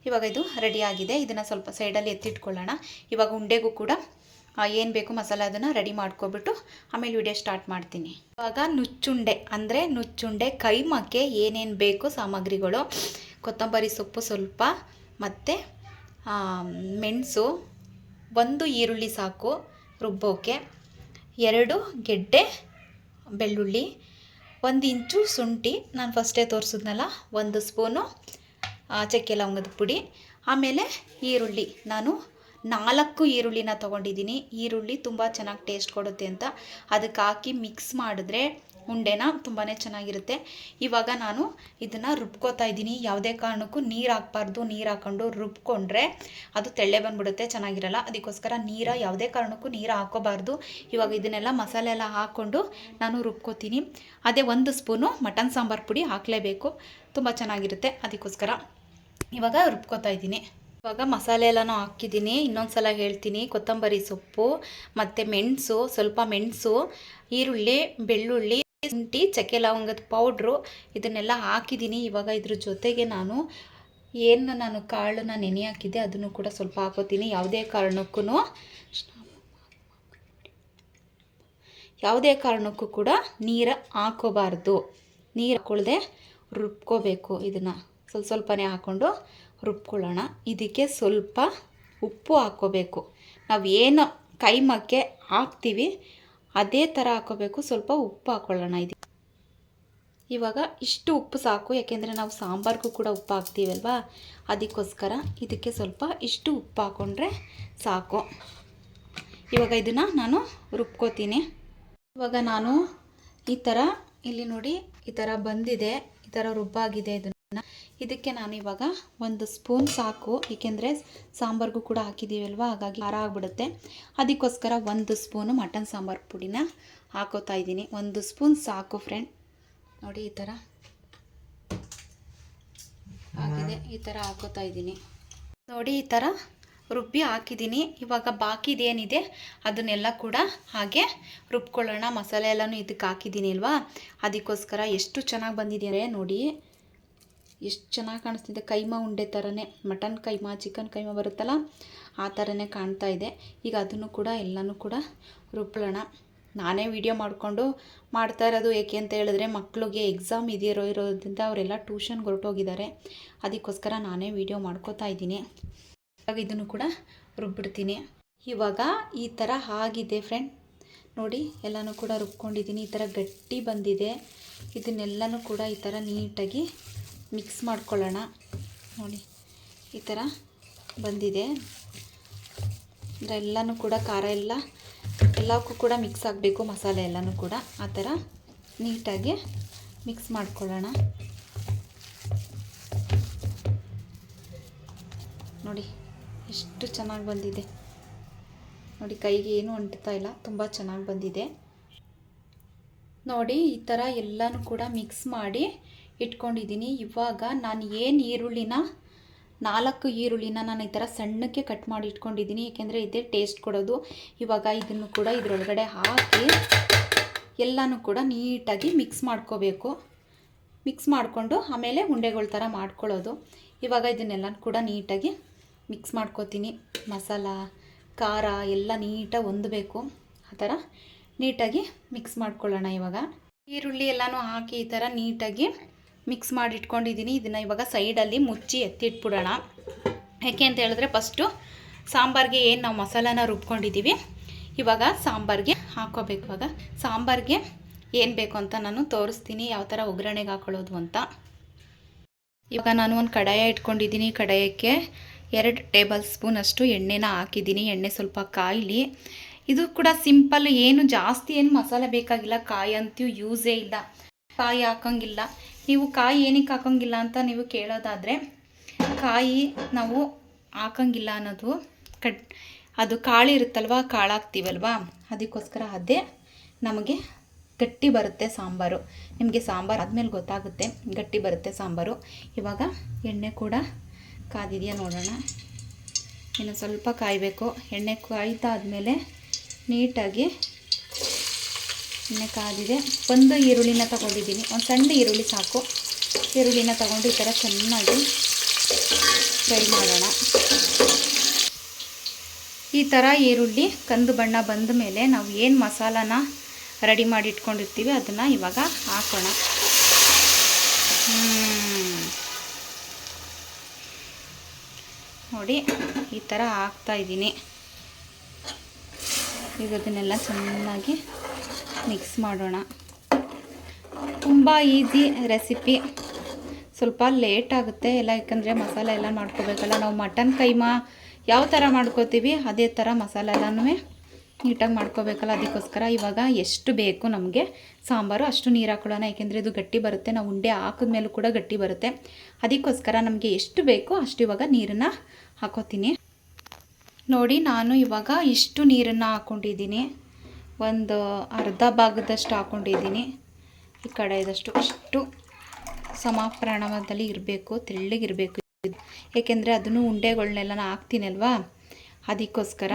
ಇವಾಗ ಇದು ರೆಡಿಯಾಗಿದೆ ಇದನ್ನು ಸ್ವಲ್ಪ ಸೈಡಲ್ಲಿ ಎತ್ತಿಟ್ಕೊಳ್ಳೋಣ. ಇವಾಗ ಉಂಡೆಗೂ ಕೂಡ ಏನು ಬೇಕು ಮಸಾಲ ಅದನ್ನು ರೆಡಿ ಮಾಡ್ಕೊಬಿಟ್ಟು ಆಮೇಲೆ ವಿಡಿಯೋ ಸ್ಟಾರ್ಟ್ ಮಾಡ್ತೀನಿ. ಇವಾಗ ನುಚ್ಚುಂಡೆ, ಅಂದರೆ ನುಚ್ಚುಂಡೆ ಕೈಮಕ್ಕೆ ಏನೇನು ಬೇಕು ಸಾಮಗ್ರಿಗಳು, ಕೊತ್ತಂಬರಿ ಸೊಪ್ಪು ಸ್ವಲ್ಪ, ಮತ್ತು ಮೆಣಸು, ಒಂದು ಈರುಳ್ಳಿ ಸಾಕು, ರುಬ್ಬೋಕೆ, ಎರಡು ಗೆಡ್ಡೆ, ಬೆಳ್ಳುಳ್ಳಿ, ಒಂದು ಇಂಚು ಶುಂಠಿ, ನಾನು ಫಸ್ಟೇ ತೋರಿಸಿದ್ನಲ್ಲ, ಒಂದು ಸ್ಪೂನು ಚಕ್ಕೆ ಲವಂಗದ ಪುಡಿ, ಆಮೇಲೆ ಈರುಳ್ಳಿ, ನಾನು ನಾಲ್ಕು ಈರುಳ್ಳಿನ ತೊಗೊಂಡಿದ್ದೀನಿ. ಈರುಳ್ಳಿ ತುಂಬ ಚೆನ್ನಾಗಿ ಟೇಸ್ಟ್ ಕೊಡುತ್ತೆ ಅಂತ. ಅದಕ್ಕೆ ಹಾಕಿ ಮಿಕ್ಸ್ ಮಾಡಿದ್ರೆ ಉಂಡೆನ ತುಂಬಾ ಚೆನ್ನಾಗಿರುತ್ತೆ. ಇವಾಗ ನಾನು ಇದನ್ನು ರುಬ್ಕೋತಾ ಇದ್ದೀನಿ. ಯಾವುದೇ ಕಾರಣಕ್ಕೂ ನೀರು ಹಾಕ್ಬಾರ್ದು. ನೀರು ಹಾಕ್ಕೊಂಡು ರುಬ್ಕೊಂಡ್ರೆ ಅದು ತೆಳ್ಳೆ ಬಂದ್ಬಿಡುತ್ತೆ, ಚೆನ್ನಾಗಿರಲ್ಲ. ಅದಕ್ಕೋಸ್ಕರ ನೀರ ಯಾವುದೇ ಕಾರಣಕ್ಕೂ ನೀರು ಹಾಕೋಬಾರ್ದು ಇವಾಗ ಇದನ್ನೆಲ್ಲ ಮಸಾಲೆ ಎಲ್ಲ ಹಾಕ್ಕೊಂಡು ನಾನು ರುಬ್ಕೋತೀನಿ. ಅದೇ ಒಂದು ಸ್ಪೂನು ಮಟನ್ ಸಾಂಬಾರು ಪುಡಿ ಹಾಕಲೇಬೇಕು. ತುಂಬ ಚೆನ್ನಾಗಿರುತ್ತೆ. ಅದಕ್ಕೋಸ್ಕರ ಇವಾಗ ರುಬ್ಕೋತಾ ಇದ್ದೀನಿ. ಇವಾಗ ಮಸಾಲೆ ಎಲ್ಲನೂ ಹಾಕಿದ್ದೀನಿ. ಇನ್ನೊಂದು ಸಲ ಹೇಳ್ತೀನಿ, ಕೊತ್ತಂಬರಿ ಸೊಪ್ಪು, ಮತ್ತು ಮೆಣಸು, ಸ್ವಲ್ಪ ಮೆಣಸು, ಈರುಳ್ಳಿ, ಬೆಳ್ಳುಳ್ಳಿ, ಶುಂಠಿ, ಚಕ್ಕೆ ಲವಂಗದ ಪೌಡ್ರು ಇದನ್ನೆಲ್ಲ ಹಾಕಿದ್ದೀನಿ. ಇವಾಗ ಇದ್ರ ಜೊತೆಗೆ ನಾನು ಏನು ನಾನು ಕಾಳನ್ನ ನೆನೆ ಹಾಕಿದ್ದೆ, ಅದನ್ನು ಕೂಡ ಸ್ವಲ್ಪ ಹಾಕೋತೀನಿ. ಯಾವುದೇ ಕಾರಣಕ್ಕೂ ಯಾವುದೇ ಕಾರಣಕ್ಕೂ ಕೂಡ ನೀರು ಹಾಕೋಬಾರ್ದು. ನೀರು ಹಾಕೊಳ್ದೆ ರುಬ್ಕೋಬೇಕು ಇದನ್ನು. ಸ್ವಲ್ಪ ಸ್ವಲ್ಪನೇ ಹಾಕ್ಕೊಂಡು ರುಬ್ಕೊಳ್ಳೋಣ. ಇದಕ್ಕೆ ಸ್ವಲ್ಪ ಉಪ್ಪು ಹಾಕ್ಕೋಬೇಕು. ನಾವು ಏನು ಕೈಮಕ್ಕೆ ಹಾಕ್ತೀವಿ, ಅದೇ ಥರ ಹಾಕ್ಕೋಬೇಕು. ಸ್ವಲ್ಪ ಉಪ್ಪು ಹಾಕ್ಕೊಳ್ಳೋಣ ಇದು ಇವಾಗ ಇಷ್ಟು ಉಪ್ಪು ಸಾಕು, ಯಾಕೆಂದರೆ ನಾವು ಸಾಂಬಾರ್ಗೂ ಕೂಡ ಉಪ್ಪು ಹಾಕ್ತೀವಲ್ವಾ? ಅದಕ್ಕೋಸ್ಕರ ಇದಕ್ಕೆ ಸ್ವಲ್ಪ ಇಷ್ಟು ಉಪ್ಪು ಹಾಕ್ಕೊಂಡ್ರೆ ಸಾಕು. ಇವಾಗ ಇದನ್ನು ನಾನು ರುಬ್ಕೋತೀನಿ. ಇವಾಗ ನಾನು ಈ ಥರ ಇಲ್ಲಿ ನೋಡಿ, ಈ ಥರ ಬಂದಿದೆ, ಈ ಥರ ರುಬ್ಬಾಗಿದೆ ಇದನ್ನು. ಇದಕ್ಕೆ ನಾನು ಇವಾಗ ಒಂದು ಸ್ಪೂನ್ ಸಾಕು, ಏಕೆಂದರೆ ಸಾಂಬಾರ್ಗೂ ಕೂಡ ಹಾಕಿದ್ದೀವಲ್ವ, ಹಾಗಾಗಿ ಖಾರ ಆಗಿಬಿಡುತ್ತೆ. ಅದಕ್ಕೋಸ್ಕರ ಒಂದು ಸ್ಪೂನು ಮಟನ್ ಸಾಂಬಾರು ಪುಡಿನ ಹಾಕೋತಾ ಇದ್ದೀನಿ. ಒಂದು ಸ್ಪೂನ್ ಸಾಕು ಫ್ರೆಂಡ್ ನೋಡಿ, ಈ ಥರ ಆಗಿದೆ, ಈ ಥರ ಹಾಕೋತಾ ಇದ್ದೀನಿ. ನೋಡಿ, ಈ ಥರ ರುಬ್ಬಿ ಹಾಕಿದ್ದೀನಿ. ಇವಾಗ ಬಾಕಿದೇನಿದೆ ಅದನ್ನೆಲ್ಲ ಕೂಡ ಹಾಗೆ ರುಬ್ಕೊಳ್ಳೋಣ. ಮಸಾಲೆ ಎಲ್ಲನೂ ಇದಕ್ಕೆ ಹಾಕಿದ್ದೀನಿ ಅಲ್ವಾ ಅದಕ್ಕೋಸ್ಕರ ಎಷ್ಟು ಚೆನ್ನಾಗಿ ಬಂದಿದೆ ನೋಡಿ ಎಷ್ಟು ಚೆನ್ನಾಗಿ ಕಾಣಿಸ್ತಿದೆ. ಕೈಮಾ ಉಂಡೆ ಥರನೇ ಮಟನ್ ಕೈಮಾ, ಚಿಕನ್ ಕೈಮಾ ಬರುತ್ತಲ್ಲ, ಆ ಥರನೇ ಕಾಣ್ತಾ ಇದೆ. ಈಗ ಅದನ್ನು ಕೂಡ, ಎಲ್ಲನೂ ಕೂಡ ರುಬ್ಬಳೋಣ ನಾನೇ ವಿಡಿಯೋ ಮಾಡಿಕೊಂಡು ಮಾಡ್ತಾ ಇರೋದು ಏಕೆ ಅಂತ ಹೇಳಿದ್ರೆ ಮಕ್ಕಳಿಗೆ ಎಕ್ಸಾಮ್ ಇದೆಯೋ ಇರೋದ್ರಿಂದ ಅವರೆಲ್ಲ ಟ್ಯೂಷನ್ ಹೊರಟೋಗಿದ್ದಾರೆ. ಅದಕ್ಕೋಸ್ಕರ ನಾನೇ ವಿಡಿಯೋ ಮಾಡ್ಕೋತಾ ಇದ್ದೀನಿ. ಇವಾಗ ಇದನ್ನು ಕೂಡ ರುಬ್ಬಿಡ್ತೀನಿ. ಇವಾಗ ಈ ಥರ ಆಗಿದೆ ಫ್ರೆಂಡ್. ನೋಡಿ, ಎಲ್ಲನೂ ಕೂಡ ರುಬ್ಕೊಂಡಿದ್ದೀನಿ. ಈ ಥರ ಗಟ್ಟಿ ಬಂದಿದೆ. ಇದನ್ನೆಲ್ಲನೂ ಕೂಡ ಈ ಥರ ನೀಟಾಗಿ ಮಿಕ್ಸ್ ಮಾಡ್ಕೊಳ್ಳೋಣ. ನೋಡಿ, ಈ ಥರ ಬಂದಿದೆ. ಎಲ್ಲನೂ ಕೂಡ ಖಾರ ಎಲ್ಲ, ಎಲ್ಲಕ್ಕೂ ಕೂಡ ಮಿಕ್ಸ್ ಆಗಬೇಕು ಮಸಾಲೆ ಎಲ್ಲನೂ ಕೂಡ. ಆ ಥರ ನೀಟಾಗಿ ಮಿಕ್ಸ್ ಮಾಡ್ಕೊಳ್ಳೋಣ. ನೋಡಿ, ಎಷ್ಟು ಚೆನ್ನಾಗಿ ಬಂದಿದೆ. ನೋಡಿ, ಕೈಗೆ ಏನು ಅಂಟ್ತಾ ಇಲ್ಲ, ತುಂಬ ಚೆನ್ನಾಗಿ ಬಂದಿದೆ. ನೋಡಿ, ಈ ಥರ ಎಲ್ಲನೂ ಕೂಡ ಮಿಕ್ಸ್ ಮಾಡಿ ಇಟ್ಕೊಂಡಿದ್ದೀನಿ. ಇವಾಗ ನಾನು ಏನು ಈರುಳ್ಳಿನ, ನಾಲ್ಕು ಈರುಳ್ಳಿನ ನಾನು ಈ ಥರ ಸಣ್ಣಕ್ಕೆ ಕಟ್ ಮಾಡಿ ಇಟ್ಕೊಂಡಿದ್ದೀನಿ. ಏಕೆಂದರೆ ಇದೇ ಟೇಸ್ಟ್ ಕೊಡೋದು. ಇವಾಗ ಇದನ್ನು ಕೂಡ ಇದರೊಳಗಡೆ ಹಾಕಿ ಎಲ್ಲನೂ ಕೂಡ ನೀಟಾಗಿ ಮಿಕ್ಸ್ ಮಾಡ್ಕೋಬೇಕು. ಮಿಕ್ಸ್ ಮಾಡಿಕೊಂಡು ಆಮೇಲೆ ಉಂಡೆಗಳ ಥರ ಮಾಡ್ಕೊಳ್ಳೋದು. ಇವಾಗ ಇದನ್ನೆಲ್ಲ ಕೂಡ ನೀಟಾಗಿ ಮಿಕ್ಸ್ ಮಾಡ್ಕೋತೀನಿ. ಮಸಾಲ, ಖಾರ ಎಲ್ಲ ನೀಟಾಗಿ ಹೊಂದಬೇಕು. ಆ ಥರ ನೀಟಾಗಿ ಮಿಕ್ಸ್ ಮಾಡ್ಕೊಳ್ಳೋಣ ಇವಾಗ. ಈರುಳ್ಳಿ ಎಲ್ಲನೂ ಹಾಕಿ ಈ ಥರ ನೀಟಾಗಿ ಮಿಕ್ಸ್ ಮಾಡಿ ಇಟ್ಕೊಂಡಿದ್ದೀನಿ ಇದನ್ನು ಇವಾಗ ಸೈಡಲ್ಲಿ ಮುಚ್ಚಿ ಎತ್ತಿಟ್ಬಿಡೋಣ. ಯಾಕೆ ಅಂತ ಹೇಳಿದ್ರೆ ಫಸ್ಟು ಸಾಂಬಾರಿಗೆ ಏನು ನಾವು ಮಸಾಲಾನ ರುಬ್ಕೊಂಡಿದ್ದೀವಿ ಇವಾಗ ಸಾಂಬಾರಿಗೆ ಹಾಕೋಬೇಕು ಇವಾಗ. ಸಾಂಬಾರಿಗೆ ಏನು ಬೇಕು ಅಂತ ನಾನು ತೋರಿಸ್ತೀನಿ. ಯಾವ ಥರ ಒಗ್ಗರಣೆಗೆ ಹಾಕೊಳ್ಳೋದು ಅಂತ. ಇವಾಗ ನಾನು ಒಂದು ಕಡಾಯ ಇಟ್ಕೊಂಡಿದ್ದೀನಿ. ಕಡಾಯಕ್ಕೆ ಎರಡು ಟೇಬಲ್ ಸ್ಪೂನ್ ಅಷ್ಟು ಎಣ್ಣೆನ ಹಾಕಿದ್ದೀನಿ. ಎಣ್ಣೆ ಸ್ವಲ್ಪ ಕಾಯಿಲಿ. ಇದು ಕೂಡ ಸಿಂಪಲ್ ಏನು ಜಾಸ್ತಿ ಏನು ಮಸಾಲೆ ಬೇಕಾಗಿಲ್ಲ. ಕಾಯಿ ಅಂತೂ ಯೂಸೇ ಇಲ್ಲ. ಕಾಯಿ ಹಾಕೋಂಗಿಲ್ಲ. ನೀವು ಕಾಯಿ ಏನಕ್ಕೆ ಹಾಕೋಂಗಿಲ್ಲ ಅಂತ ನೀವು ಕೇಳೋದಾದರೆ, ಕಾಯಿ ನಾವು ಹಾಕೋಂಗಿಲ್ಲ ಅನ್ನೋದು ಕಟ್, ಅದು ಕಾಳು ಇರುತ್ತಲ್ವ, ಕಾಳು ಹಾಕ್ತೀವಲ್ವ, ಅದಕ್ಕೋಸ್ಕರ ಅದೇ ನಮಗೆ ಗಟ್ಟಿ ಬರುತ್ತೆ ಸಾಂಬಾರು. ನಿಮಗೆ ಸಾಂಬಾರು ಆದಮೇಲೆ ಗೊತ್ತಾಗುತ್ತೆ, ಗಟ್ಟಿ ಬರುತ್ತೆ ಸಾಂಬಾರು. ಇವಾಗ ಎಣ್ಣೆ ಕೂಡ ಕಾದಿದೆಯಾ ನೋಡೋಣ. ಇನ್ನು ಸ್ವಲ್ಪ ಕಾಯಬೇಕು. ಎಣ್ಣೆ ಕಾಯ್ತಾ ಆದಮೇಲೆ ನೀಟಾಗಿ ಎಣ್ಣೆ ಕಾದಿದೆ ಒಂದು ಈರುಳ್ಳಿನ ತಗೊಂಡಿದ್ದೀನಿ. ಒಂದು ಸಣ್ಣ ಈರುಳ್ಳಿ ಸಾಕು. ಈರುಳ್ಳಿನ ತಗೊಂಡು ಈ ಥರ ಚೆನ್ನಾಗಿ ಫ್ರೈ ಮಾಡೋಣ. ಈ ಥರ ಈರುಳ್ಳಿ ಕಂದು ಬಣ್ಣ ಬಂದ ಮೇಲೆ ನಾವು ಏನು ಮಸಾಲಾನ ರೆಡಿ ಮಾಡಿ ಇಟ್ಕೊಂಡಿರ್ತೀವಿ ಅದನ್ನು ಇವಾಗ ಹಾಕೋಣ. ನೋಡಿ, ಈ ಥರ ಹಾಕ್ತಾ ಇದ್ದೀನಿ. ಈಗ ಅದನ್ನೆಲ್ಲ ಚೆನ್ನಾಗಿ ಮಿಕ್ಸ್ ಮಾಡೋಣ. ತುಂಬ ಈಸಿ ರೆಸಿಪಿ ಸ್ವಲ್ಪ ಲೇಟ್ ಆಗುತ್ತೆ ಎಲ್ಲ, ಯಾಕಂದರೆ ಮಸಾಲೆ ಎಲ್ಲ ಮಾಡ್ಕೋಬೇಕಲ್ಲ. ನಾವು ಮಟನ್ ಕೈಮಾ ಯಾವ ಥರ ಮಾಡ್ಕೋತೀವಿ, ಅದೇ ಥರ ಮಸಾಲೆ ಎಲ್ಲನೂ ನೀಟಾಗಿ ಮಾಡ್ಕೋಬೇಕಲ್ಲ. ಅದಕ್ಕೋಸ್ಕರ ಇವಾಗ ಎಷ್ಟು ಬೇಕು ನಮಗೆ? ಸಾಂಬಾರು, ಅಷ್ಟು ನೀರು ಹಾಕೊಳ್ಳೋಣ. ಯಾಕೆಂದರೆ ಇದು ಗಟ್ಟಿ ಬರುತ್ತೆ. ನಾವು ಉಂಡೆ ಹಾಕಿದ್ಮೇಲೂ ಕೂಡ ಗಟ್ಟಿ ಬರುತ್ತೆ. ಅದಕ್ಕೋಸ್ಕರ ನಮಗೆ ಎಷ್ಟು ಬೇಕೋ ಅಷ್ಟು ಇವಾಗ ನೀರನ್ನು ಹಾಕೋತೀನಿ. ನೋಡಿ, ನಾನು ಇವಾಗ ಇಷ್ಟು ನೀರನ್ನು ಹಾಕ್ಕೊಂಡಿದ್ದೀನಿ ಒಂದು ಅರ್ಧ ಭಾಗದಷ್ಟು ಹಾಕ್ಕೊಂಡಿದ್ದೀನಿ ಈ ಕಡೆ ಇದಷ್ಟು ಅಷ್ಟು ಸಮ ಪ್ರಮಾಣದಲ್ಲಿ ಇರಬೇಕು. ತೆಳ್ಳಗಿರಬೇಕು ಏಕೆಂದರೆ ಅದನ್ನು ಉಂಡೆಗಳನ್ನೆಲ್ಲ ನಾನು ಹಾಕ್ತೀನಲ್ವಾ? ಅದಕ್ಕೋಸ್ಕರ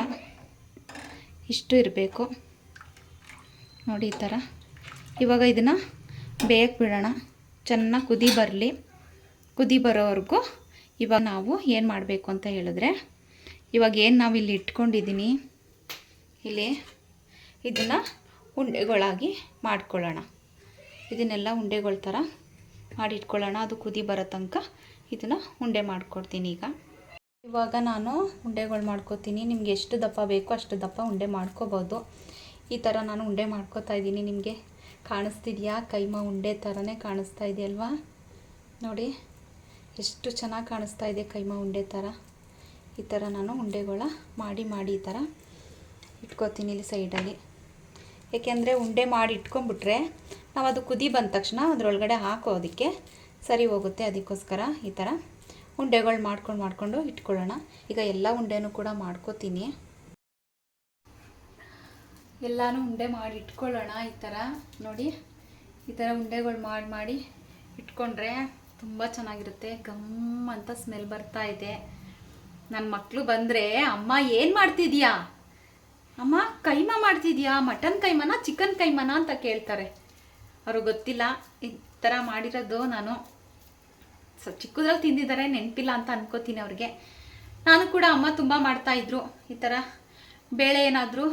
ಇಷ್ಟು ಇರಬೇಕು. ನೋಡಿ ಈ ಥರ. ಇವಾಗ ಇದನ್ನು ಬೇಯಕ್ಕೆ ಬಿಡೋಣ. ಚೆನ್ನಾಗಿ ಕುದಿ ಬರಲಿ. ಕುದಿ ಬರೋವರೆಗೂ ಇವಾಗ ನಾವು ಏನು ಮಾಡಬೇಕು ಅಂತ ಹೇಳಿದ್ರೆ, ಇವಾಗ ಏನು ನಾವು ಇಲ್ಲಿ ಇಟ್ಕೊಂಡಿದ್ದೀನಿ ಇಲ್ಲಿ ಇದನ್ನು ಉಂಡೆಗಳಾಗಿ ಮಾಡ್ಕೊಳ್ಳೋಣ. ಇದನ್ನೆಲ್ಲ ಉಂಡೆಗಳ ಥರ ಮಾಡಿ ಇಟ್ಕೊಳ್ಳೋಣ ಅದು ಕುದಿ ಬರೋ ತನಕ ಇದನ್ನು ಉಂಡೆ ಮಾಡ್ಕೊಡ್ತೀನಿ ಈಗ. ಇವಾಗ ನಾನು ಉಂಡೆಗಳು ಮಾಡ್ಕೋತೀನಿ. ನಿಮ್ಗೆ ಎಷ್ಟು ದಪ್ಪ ಬೇಕೋ ಅಷ್ಟು ದಪ್ಪ ಉಂಡೆ ಮಾಡ್ಕೋಬೋದು. ಈ ಥರ ನಾನು ಉಂಡೆ ಮಾಡ್ಕೋತಾ ಇದ್ದೀನಿ. ನಿಮಗೆ ಕಾಣಿಸ್ತಿದೆಯಾ? ಕೈಮಾ ಉಂಡೆ ಥರನೇ ಕಾಣಿಸ್ತಾ ಇದೆಯಲ್ವಾ ನೋಡಿ, ಎಷ್ಟು ಚೆನ್ನಾಗಿ ಕಾಣಿಸ್ತಾ ಇದೆ ಕೈಮಾ ಉಂಡೆ ಥರ ಈ ಥರ ನಾನು ಉಂಡೆಗಳ ಮಾಡಿ ಮಾಡಿ ಈ ಥರ ಇಟ್ಕೋತೀನಿ ಇಲ್ಲಿ ಸೈಡಲ್ಲಿ. ಏಕೆಂದರೆ ಉಂಡೆ ಮಾಡಿ ಇಟ್ಕೊಂಡ್ಬಿಟ್ರೆ ನಾವು ಅದು ಕುದಿ ಬಂದ ತಕ್ಷಣ ಅದರೊಳಗಡೆ ಹಾಕೋದಕ್ಕೆ ಸರಿ ಹೋಗುತ್ತೆ ಅದಕ್ಕೋಸ್ಕರ ಈ ಥರ ಉಂಡೆಗಳು ಮಾಡ್ಕೊಂಡು ಮಾಡಿಕೊಂಡು ಇಟ್ಕೊಳ್ಳೋಣ. ಈಗ ಎಲ್ಲ ಉಂಡೆನೂ ಕೂಡ ಮಾಡ್ಕೋತೀನಿ. ಎಲ್ಲನೂ ಉಂಡೆ ಮಾಡಿ ಇಟ್ಕೊಳ್ಳೋಣ ಈ ಥರ ನೋಡಿ, ಈ ಥರ ಉಂಡೆಗಳು ಮಾಡಿ ಮಾಡಿ ಇಟ್ಕೊಂಡ್ರೆ ತುಂಬ ಚೆನ್ನಾಗಿರುತ್ತೆ. ಗಮ್ ಅಂತ ಸ್ಮೆಲ್ ಬರ್ತಾ ಇದೆ. ನನ್ನ ಮಕ್ಕಳು ಬಂದರೆ, ಅಮ್ಮ ಏನು ಮಾಡ್ತಿದ್ಯಾ? ಅಮ್ಮ, ಕೈಮಾ ಮಾಡ್ತಿದ್ಯಾ? ಮಟನ್ ಕೈಮಾನ, ಚಿಕನ್ ಕೈಮಾನ ಅಂತ ಕೇಳ್ತಾರೆ. ಅವ್ರಿಗೆ ಗೊತ್ತಿಲ್ಲ, ಈ ಥರ ಮಾಡಿರೋದು ನಾನು. ಸೊ ಚಿಕ್ಕದ್ರಲ್ಲಿ ತಿಂದಿದ್ದಾರೆ, ನೆನಪಿಲ್ಲ ಅಂತ ಅನ್ಕೋತೀನಿ ಅವ್ರಿಗೆ. ನಾನು ಕೂಡ ಅಮ್ಮ ತುಂಬ ಮಾಡ್ತಾಯಿದ್ರು ಈ ಥರ ಬೇಳೆ ಏನಾದರೂ,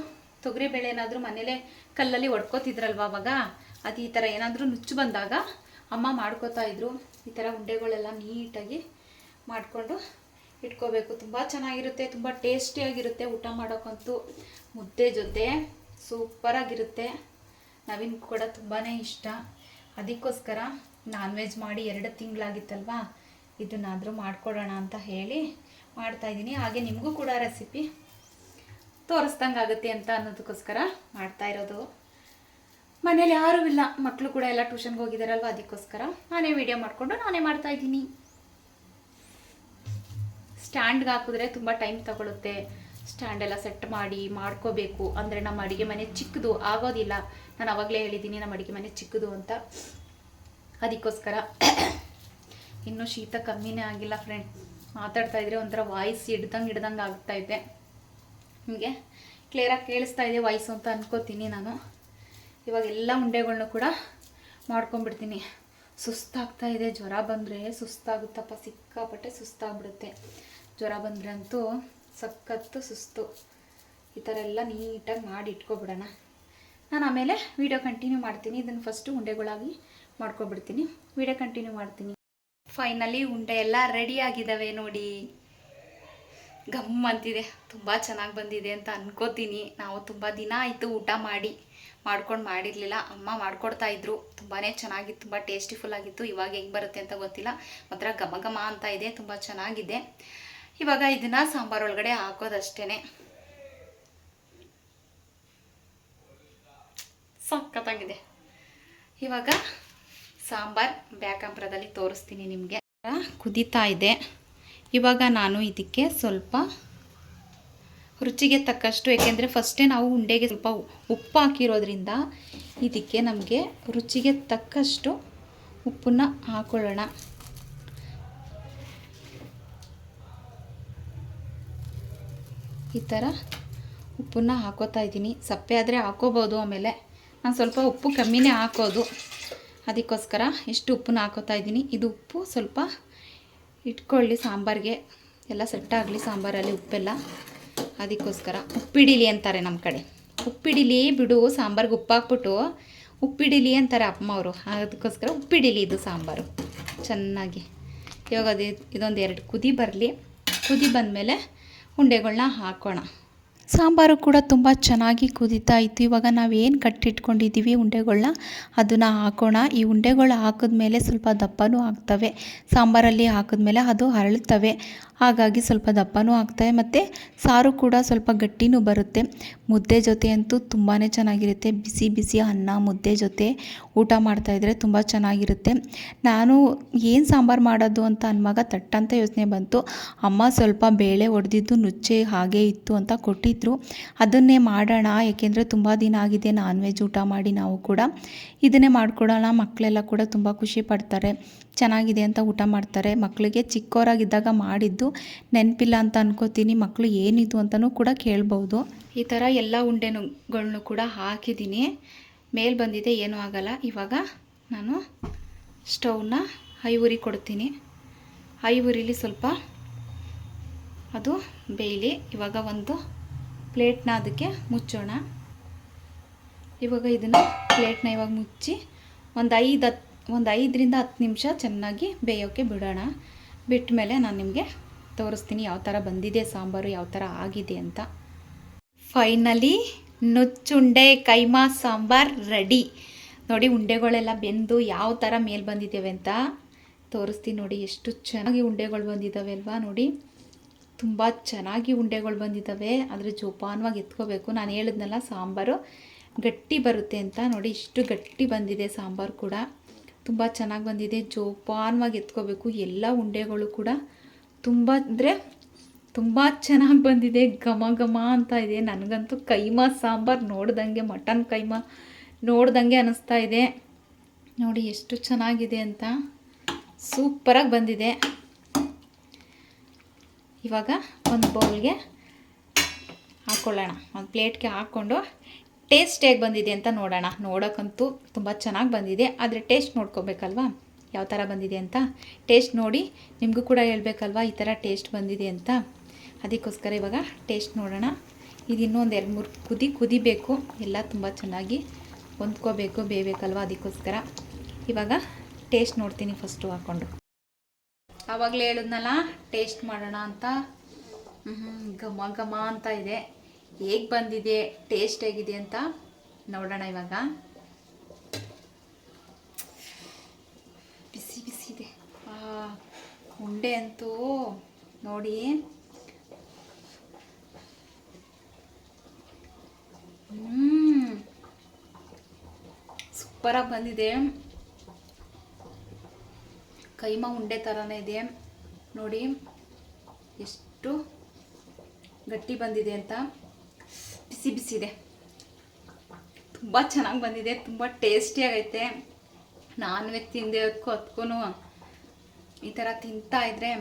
ತೊಗರಿ ಬೇಳೆ ಏನಾದರೂ ಮನೇಲೇ ಕಲ್ಲಲ್ಲಿ ಒಡ್ಕೋತಿದ್ರಲ್ವ ಅವಾಗ? ಅದು ಈ ಥರ ಏನಾದರೂ ನುಚ್ಚು ಬಂದಾಗ ಅಮ್ಮ ಮಾಡ್ಕೋತಾ ಇದ್ರು. ಈ ಥರ ಉಂಡೆಗಳೆಲ್ಲ ನೀಟಾಗಿ ಮಾಡಿಕೊಂಡು ಇಟ್ಕೋಬೇಕು. ತುಂಬ ಚೆನ್ನಾಗಿರುತ್ತೆ, ತುಂಬ ಟೇಸ್ಟಿಯಾಗಿರುತ್ತೆ ಊಟ ಮಾಡೋಕ್ಕಂತೂ. ಮುದ್ದೆ ಜೊತೆ ಸೂಪರಾಗಿರುತ್ತೆ ನವೀನ್ ಕೂಡ ತುಂಬಾ ಇಷ್ಟ. ಅದಕ್ಕೋಸ್ಕರ ನಾನ್ ವೆಜ್ ಮಾಡಿ ಎರಡು ತಿಂಗಳಾಗಿತ್ತಲ್ವಾ? ಇದನ್ನಾದರೂ ಮಾಡಿಕೊಡೋಣ ಅಂತ ಹೇಳಿ ಮಾಡ್ತಾಯಿದ್ದೀನಿ ಹಾಗೆ ನಿಮಗೂ ಕೂಡ ರೆಸಿಪಿ ತೋರಿಸ್ದಂಗೆ ಆಗುತ್ತೆ ಅಂತ ಅನ್ನೋದಕ್ಕೋಸ್ಕರ ಮಾಡ್ತಾ ಇರೋದು. ಮನೇಲಿ ಯಾರೂ ಇಲ್ಲ. ಮಕ್ಕಳು ಕೂಡ ಎಲ್ಲ ಟ್ಯೂಷನ್ಗೆ ಹೋಗಿದ್ದಾರಲ್ವ ಅದಕ್ಕೋಸ್ಕರ ನಾನೇ ವಿಡಿಯೋ ಮಾಡಿಕೊಂಡು ನಾನೇ ಮಾಡ್ತಾ ಇದ್ದೀನಿ. ಸ್ಟ್ಯಾಂಡ್ಗೆ ಹಾಕಿದ್ರೆ ತುಂಬ ಟೈಮ್ ತಗೊಳುತ್ತೆ. ಸ್ಟ್ಯಾಂಡ್ ಎಲ್ಲ ಸೆಟ್ ಮಾಡಿ, ಮಾಡ್ಕೋಬೇಕು. ಅಂದರೆ ನಮ್ಮ ಅಡುಗೆ ಮನೆ ಚಿಕ್ಕದು ಆಗೋದಿಲ್ಲ. ನಾನು ಅವಾಗಲೇ ಹೇಳಿದ್ದೀನಿ ನಮ್ಮ ಅಡುಗೆ ಮನೆ ಚಿಕ್ಕದು ಅಂತ. ಅದಕ್ಕೋಸ್ಕರ ಇನ್ನೂ ಶೀತ ಕಮ್ಮಿನೇ ಆಗಿಲ್ಲ ಫ್ರೆಂಡ್ ಮಾತಾಡ್ತಾ ಇದ್ರೆ ಒಂಥರ ವಾಯ್ಸ್ ಹಿಡ್ದಂಗೆ ಹಿಡ್ದಂಗೆ ಆಗ್ತಾ ಇದೆ. ನಿಮಗೆ ಕ್ಲಿಯರಾಗಿ ಕೇಳಿಸ್ತಾ ಇದೆ ವಾಯ್ಸು ಅಂತ ಅನ್ಕೋತೀನಿ ನಾನು. ಇವಾಗ ಎಲ್ಲ ಉಂಡೆಗಳನ್ನೂ ಕೂಡ ಮಾಡ್ಕೊಂಡ್ಬಿಡ್ತೀನಿ. ಸುಸ್ತಾಗ್ತಾ ಇದೆ. ಜ್ವರ ಬಂದರೆ ಸುಸ್ತಾಗುತ್ತಪ್ಪ. ಸಿಕ್ಕಾಪಟ್ಟೆ ಸುಸ್ತಾಗ್ಬಿಡುತ್ತೆ. ಜ್ವರ ಬಂದರೆ ಅಂತೂ ಸಖತ್ತು ಸುಸ್ತು. ಈ ಥರ ಎಲ್ಲ ನೀಟಾಗಿ ಮಾಡಿ ಇಟ್ಕೊಬಿಡೋಣ. ನಾನು ಆಮೇಲೆ ವೀಡಿಯೋ ಕಂಟಿನ್ಯೂ ಮಾಡ್ತೀನಿ. ಇದನ್ನು ಫಸ್ಟು ಉಂಡೆಗಳಾಗಿ ಮಾಡ್ಕೊಬಿಡ್ತೀನಿ. ವೀಡಿಯೋ ಕಂಟಿನ್ಯೂ ಮಾಡ್ತೀನಿ. ಫೈನಲಿ ಉಂಡೆ ಎಲ್ಲ ರೆಡಿ ಆಗಿದ್ದಾವೆ ನೋಡಿ. ಗಮ್ ಅಂತಿದೆ. ತುಂಬ ಚೆನ್ನಾಗಿ ಬಂದಿದೆ ಅಂತ ಅನ್ಕೋತೀನಿ. ನಾವು ತುಂಬ ದಿನ ಆಯಿತು ಊಟ ಮಾಡಿ, ಮಾಡ್ಕೊಂಡು ಮಾಡಿರಲಿಲ್ಲ. ಅಮ್ಮ ಮಾಡ್ಕೊಡ್ತಾ ಇದ್ರು. ತುಂಬಾ ಚೆನ್ನಾಗಿತ್ತು. ತುಂಬ ಟೇಸ್ಟಿಫುಲ್ ಆಗಿತ್ತು. ಇವಾಗ ಹೆಂಗೆ ಬರುತ್ತೆ ಅಂತ ಗೊತ್ತಿಲ್ಲ. ಮಾತ್ರ ಘಮ ಘಮ ಅಂತ ಇದೆ. ತುಂಬ ಚೆನ್ನಾಗಿದೆ. ಇವಾಗ ಇದನ್ನು ಸಾಂಬಾರ್ ಒಳಗಡೆ ಹಾಕೋದಷ್ಟೇ ಸಕ್ಕತ್ತಾಗಿದೆ ಇವಾಗ ಸಾಂಬಾರ್ ಬ್ಯಾಕಂಪ್ರದಲ್ಲಿ ತೋರಿಸ್ತೀನಿ ನಿಮಗೆ. ಕುದೀತಾ ಇದೆ. ಇವಾಗ ನಾನು ಇದಕ್ಕೆ ಸ್ವಲ್ಪ ರುಚಿಗೆ ತಕ್ಕಷ್ಟು, ಏಕೆಂದರೆ ಫಸ್ಟೇ ನಾವು ಉಂಡೆಗೆ ಸ್ವಲ್ಪ ಉಪ್ಪು ಹಾಕಿರೋದ್ರಿಂದ ಇದಕ್ಕೆ ನಮಗೆ ರುಚಿಗೆ ತಕ್ಕಷ್ಟು ಉಪ್ಪನ್ನ ಹಾಕೊಳ್ಳೋಣ. ಈ ಥರ ಉಪ್ಪನ್ನ ಹಾಕೋತಾ ಇದ್ದೀನಿ. ಸಪ್ಪೆ ಆದರೆ ಹಾಕೋಬೋದು ಆಮೇಲೆ. ನಾನು ಸ್ವಲ್ಪ ಉಪ್ಪು ಕಮ್ಮಿನೇ ಹಾಕೋದು. ಅದಕ್ಕೋಸ್ಕರ ಎಷ್ಟು ಉಪ್ಪನ್ನ ಹಾಕೋತಾ ಇದ್ದೀನಿ. ಇದು ಉಪ್ಪು ಸ್ವಲ್ಪ ಇಟ್ಕೊಳ್ಳಿ ಸಾಂಬಾರಿಗೆ. ಎಲ್ಲ ಸೆಟ್ ಆಗಲಿ ಸಾಂಬಾರಲ್ಲಿ ಉಪ್ಪೆಲ್ಲ. ಅದಕ್ಕೋಸ್ಕರ ಉಪ್ಪಿಡಿಲಿ ಅಂತಾರೆ ನಮ್ಮ ಕಡೆ. ಉಪ್ಪಿಡಿಲಿ ಬಿಡು, ಸಾಂಬಾರ್ಗೆ ಉಪ್ಪು ಹಾಕ್ಬಿಟ್ಟು ಉಪ್ಪಿಡಿಲಿ ಅಂತಾರೆ ಅಮ್ಮ ಅವರು. ಅದಕ್ಕೋಸ್ಕರ ಉಪ್ಪಿಡಿಲಿ ಇದು ಸಾಂಬಾರು. ಚೆನ್ನಾಗಿ. ಇವಾಗ ಅದು ಇದೊಂದು ಎರಡು ಕುದಿ ಬರಲಿ. ಕುದಿ ಬಂದಮೇಲೆ ಉಂಡೆಗಳನ್ನ ಹಾಕೋಣ. ಸಾಂಬಾರು ಕೂಡ ತುಂಬ ಚೆನ್ನಾಗಿ ಕುದೀತಾ ಇತ್ತು. ಇವಾಗ ಏನು ಕಟ್ಟಿಟ್ಕೊಂಡಿದ್ದೀವಿ ಉಂಡೆಗಳನ್ನ ಅದನ್ನು ಹಾಕೋಣ. ಈ ಉಂಡೆಗಳು ಹಾಕಿದ್ಮೇಲೆ ಸ್ವಲ್ಪ ದಪ್ಪನೂ ಆಗ್ತವೆ. ಸಾಂಬಾರಲ್ಲಿ ಹಾಕಿದ್ಮೇಲೆ ಅದು ಹರಳುತ್ತವೆ ಹಾಗಾಗಿ ಸ್ವಲ್ಪ ದಪ್ಪನೂ ಆಗ್ತವೆ ಮತ್ತು ಸಾರು ಕೂಡ ಸ್ವಲ್ಪ ಗಟ್ಟಿನೂ ಬರುತ್ತೆ. ಮುದ್ದೆ ಜೊತೆ ಅಂತೂ ತುಂಬಾ ಚೆನ್ನಾಗಿರುತ್ತೆ. ಬಿಸಿ ಬಿಸಿ ಅನ್ನ, ಮುದ್ದೆ ಜೊತೆ ಊಟ ಮಾಡ್ತಾಯಿದ್ರೆ ತುಂಬ ಚೆನ್ನಾಗಿರುತ್ತೆ. ನಾನು ಏನು ಸಾಂಬಾರು ಮಾಡೋದು ಅಂತ ಅನ್ನುವಾಗ ತಟ್ಟಂತ ಯೋಚನೆ ಬಂತು. ಅಮ್ಮ ಸ್ವಲ್ಪ ಬೇಳೆ ಒಡೆದಿದ್ದು ನುಚ್ಚೆ ಹಾಗೆ ಇತ್ತು ಅಂತ ಕೊಟ್ಟಿದ್ರು. ಅದನ್ನೇ ಮಾಡೋಣ, ಏಕೆಂದರೆ ತುಂಬ ದಿನ ಆಗಿದೆ, ನಾನ್ ವೆಜ್ ಊಟ ಮಾಡಿ ನಾವು ಕೂಡ. ಇದನ್ನೇ ಮಾಡಿಕೊಡೋಣ ಮಕ್ಕಳೆಲ್ಲ ಕೂಡ ತುಂಬ ಖುಷಿ ಪಡ್ತಾರೆ. ಚೆನ್ನಾಗಿದೆ ಅಂತ ಊಟ ಮಾಡ್ತಾರೆ. ಮಕ್ಕಳಿಗೆ ಚಿಕ್ಕವರಾಗಿದ್ದಾಗ ಮಾಡಿದ್ದು ನೆನಪಿಲ್ಲ ಅಂತ ಅನ್ಕೋತೀನಿ. ಮಕ್ಕಳು ಏನಿದು ಅಂತಲೂ ಕೂಡ ಕೇಳ್ಬೋದು. ಈ ಥರ ಎಲ್ಲ ಉಂಡೆನುಗಳನ್ನು ಕೂಡ ಹಾಕಿದ್ದೀನಿ. ಮೇಲೆ ಬಂದಿದೆ, ಏನೂ ಆಗಲ್ಲ. ಇವಾಗ ನಾನು ಸ್ಟೌವ್ನ ಹೈ ಉರಿ ಕೊಡ್ತೀನಿ. ಹೈ ಉರಿಲಿ ಸ್ವಲ್ಪ ಅದು ಬೇಯಲಿ. ಇವಾಗ ಒಂದು ಪ್ಲೇಟ್ನ ಅದಕ್ಕೆ ಮುಚ್ಚೋಣ. ಇವಾಗ ಇದನ್ನು ಪ್ಲೇಟ್ನ ಇವಾಗ ಮುಚ್ಚಿ ಒಂದು ಐದು ಹತ್ತು ಒಂದು ಐದರಿಂದ ಹತ್ತು ನಿಮಿಷ ಚೆನ್ನಾಗಿ ಬೇಯೋಕ್ಕೆ ಬಿಡೋಣ. ಬಿಟ್ಟ ಮೇಲೆ ನಾನು ನಿಮಗೆ ತೋರಿಸ್ತೀನಿ ಯಾವ ಥರ ಬಂದಿದೆ ಸಾಂಬಾರು, ಯಾವ ಥರ ಆಗಿದೆ ಅಂತ. ಫೈನಲಿ ನುಚ್ಚುಂಡೆ ಕೈಮಾ ಸಾಂಬಾರ್ ರೆಡಿ. ನೋಡಿ ಉಂಡೆಗಳೆಲ್ಲ ಬೆಂದು ಯಾವ ಥರ ಮೇಲೆ ಬಂದಿದ್ದೇವೆ ಅಂತ ತೋರಿಸ್ತೀನಿ ನೋಡಿ ಎಷ್ಟು ಚೆನ್ನಾಗಿ ಉಂಡೆಗಳು ಬಂದಿದ್ದಾವೆ ಅಲ್ವಾ ನೋಡಿ. ತುಂಬ ಚೆನ್ನಾಗಿ ಉಂಡೆಗಳು ಬಂದಿದ್ದಾವೆ. ಆದರೆ ಜೋಪಾನವಾಗಿ ಎತ್ಕೋಬೇಕು. ನಾನು ಹೇಳಿದ್ನಲ್ಲ ಸಾಂಬಾರು ಗಟ್ಟಿ ಬರುತ್ತೆ ಅಂತ ನೋಡಿ ಇಷ್ಟು ಗಟ್ಟಿ ಬಂದಿದೆ ಸಾಂಬಾರು ಕೂಡ. ತುಂಬ ಚೆನ್ನಾಗಿ ಬಂದಿದೆ. ಜೋಪಾನವಾಗಿ ಎತ್ಕೋಬೇಕು. ಎಲ್ಲ ಉಂಡೆಗಳು ಕೂಡ ತುಂಬ ಅಂದರೆ ತುಂಬ ಚೆನ್ನಾಗಿ ಬಂದಿದೆ. ಘಮ ಘಮ ಅಂತ ಇದೆ. ನನಗಂತೂ ಕೈಮಾ ಸಾಂಬಾರು ನೋಡ್ದಂಗೆ, ಮಟನ್ ಕೈಮಾ ನೋಡ್ದಂಗೆ ಅನ್ನಿಸ್ತಾ ಇದೆ. ನೋಡಿ ಎಷ್ಟು ಚೆನ್ನಾಗಿದೆ ಅಂತ. ಸೂಪರಾಗಿ ಬಂದಿದೆ. ಇವಾಗ ಒಂದು ಬೌಲ್ಗೆ ಹಾಕ್ಕೊಳ್ಳೋಣ ಒಂದು ಪ್ಲೇಟ್ಗೆ ಹಾಕ್ಕೊಂಡು ಟೇಸ್ಟ್ ಹೇಗೆ ಬಂದಿದೆ ಅಂತ ನೋಡೋಣ. ನೋಡೋಕ್ಕಂತೂ ತುಂಬ ಚೆನ್ನಾಗಿ ಬಂದಿದೆ. ಆದರೆ ಟೇಸ್ಟ್ ನೋಡ್ಕೋಬೇಕಲ್ವಾ? ಯಾವ ಥರ ಬಂದಿದೆ ಅಂತ? ಟೇಸ್ಟ್ ನೋಡಿ, ನಿಮಗೂ ಕೂಡ ಹೇಳ್ಬೇಕಲ್ವಾ ಈ ಥರ ಟೇಸ್ಟ್ ಬಂದಿದೆ ಅಂತ? ಅದಕ್ಕೋಸ್ಕರ ಇವಾಗ ಟೇಸ್ಟ್ ನೋಡೋಣ. ಇದು ಇನ್ನೊಂದು ಎರಡು ಮೂರು ಕುದಿ ಕುದಿಬೇಕು. ಎಲ್ಲ ತುಂಬ ಚೆನ್ನಾಗಿ ಹೊಂದ್ಕೋಬೇಕು ಬೇಯಬೇಕಲ್ವ ಅದಕ್ಕೋಸ್ಕರ. ಇವಾಗ ಟೇಸ್ಟ್ ನೋಡ್ತೀನಿ ಫಸ್ಟು ಹಾಕ್ಕೊಂಡು ಆವಾಗಲೇ ಹೇಳಿದ್ನಲ್ಲ, ಟೇಸ್ಟ್ ಮಾಡೋಣ ಅಂತ? ಘಮ ಘಮ ಅಂತ ಇದೆ. ಹೇಗೆ ಬಂದಿದೆ ಟೇಸ್ಟ್ ಹೇಗಿದೆ ಅಂತ ನೋಡೋಣ ಇವಾಗ. ಬಿಸಿ ಬಿಸಿ ಇದೆ. ಉಂಡೆ ಅಂತೂ ನೋಡಿ. ಸೂಪರಾಗಿ ಬಂದಿದೆ. ಕೈಮ ಉಂಡೆ ಥರನೇ ಇದೆ. ನೋಡಿ, ಎಷ್ಟು ಗಟ್ಟಿ ಬಂದಿದೆ ಅಂತ. ಬಿಸಿ ಬಿಸಿ ಇದೆ. ತುಂಬ ಚೆನ್ನಾಗಿ ಬಂದಿದೆ, ತುಂಬ ಟೇಸ್ಟಿಯಾಗೈತೆ ನಾನ್ ವೆಜ್ ತಿಂದಿರೋದಕ್ಕೂ ಅದಕ್ಕೂ ಈ ಥರ ತಿಂತಾ ಇದ್ರೆ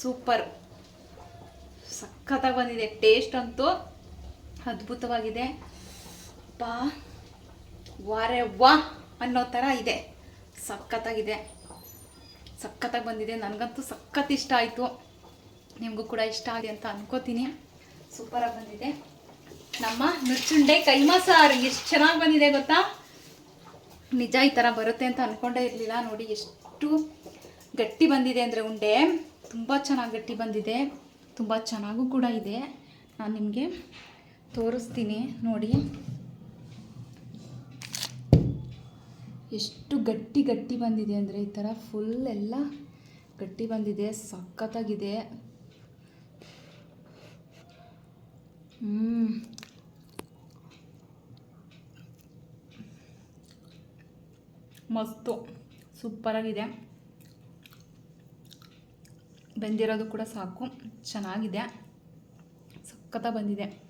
ಸೂಪರ್ ಸಖತ್ತಾಗಿ ಬಂದಿದೆ ಟೇಸ್ಟ್ ಅಂತೂ ಅದ್ಭುತವಾಗಿದೆ. ಬಾ ವಾರೆ ವಾ ಅನ್ನೋ ಥರ ಇದೆ. ಸಖತ್ತಾಗಿದೆ. ಸಖತ್ತಾಗಿ ಬಂದಿದೆ, ನನಗಂತೂ ಸಖತ್ ಇಷ್ಟ ಆಯಿತು. ನಿಮಗೂ ಕೂಡ ಇಷ್ಟ ಆಗಿದೆ ಅಂತ ಅನ್ಕೋತೀನಿ. ಸೂಪರಾಗಿ ಬಂದಿದೆ. ನಮ್ಮ ನುಚ್ಚುಂಡೆ ಕೈಮಾ ಸಾರು ಎಷ್ಟು ಚೆನ್ನಾಗಿ ಬಂದಿದೆ ಗೊತ್ತಾ? ನಿಜ ಈ ಥರ ಬರುತ್ತೆ ಅಂತ ಅಂದ್ಕೊಂಡೇ ಇರಲಿಲ್ಲ. ನೋಡಿ, ಎಷ್ಟು ಗಟ್ಟಿ ಬಂದಿದೆ ಅಂದರೆ ಉಂಡೆ. ತುಂಬ ಚೆನ್ನಾಗಿ ಗಟ್ಟಿ ಬಂದಿದೆ. ತುಂಬ ಚೆನ್ನಾಗೂ ಕೂಡ ಇದೆ. ನಾನು ನಿಮಗೆ ತೋರಿಸ್ತೀನಿ. ನೋಡಿ. ಎಷ್ಟು ಗಟ್ಟಿ ಗಟ್ಟಿ ಬಂದಿದೆ ಅಂದರೆ ಈ ಥರ ಫುಲ್ ಎಲ್ಲ ಗಟ್ಟಿ ಬಂದಿದೆ. ಸಖತ್ತಾಗಿದೆ. ಹ್ಞೂ ಮಸ್ತು. ಸೂಪರಾಗಿದೆ. ಬೆಂದಿರೋದು ಕೂಡ ಸಾಕು. ಚೆನ್ನಾಗಿದೆ. ಸಖತ್ತ ಬಂದಿದೆ.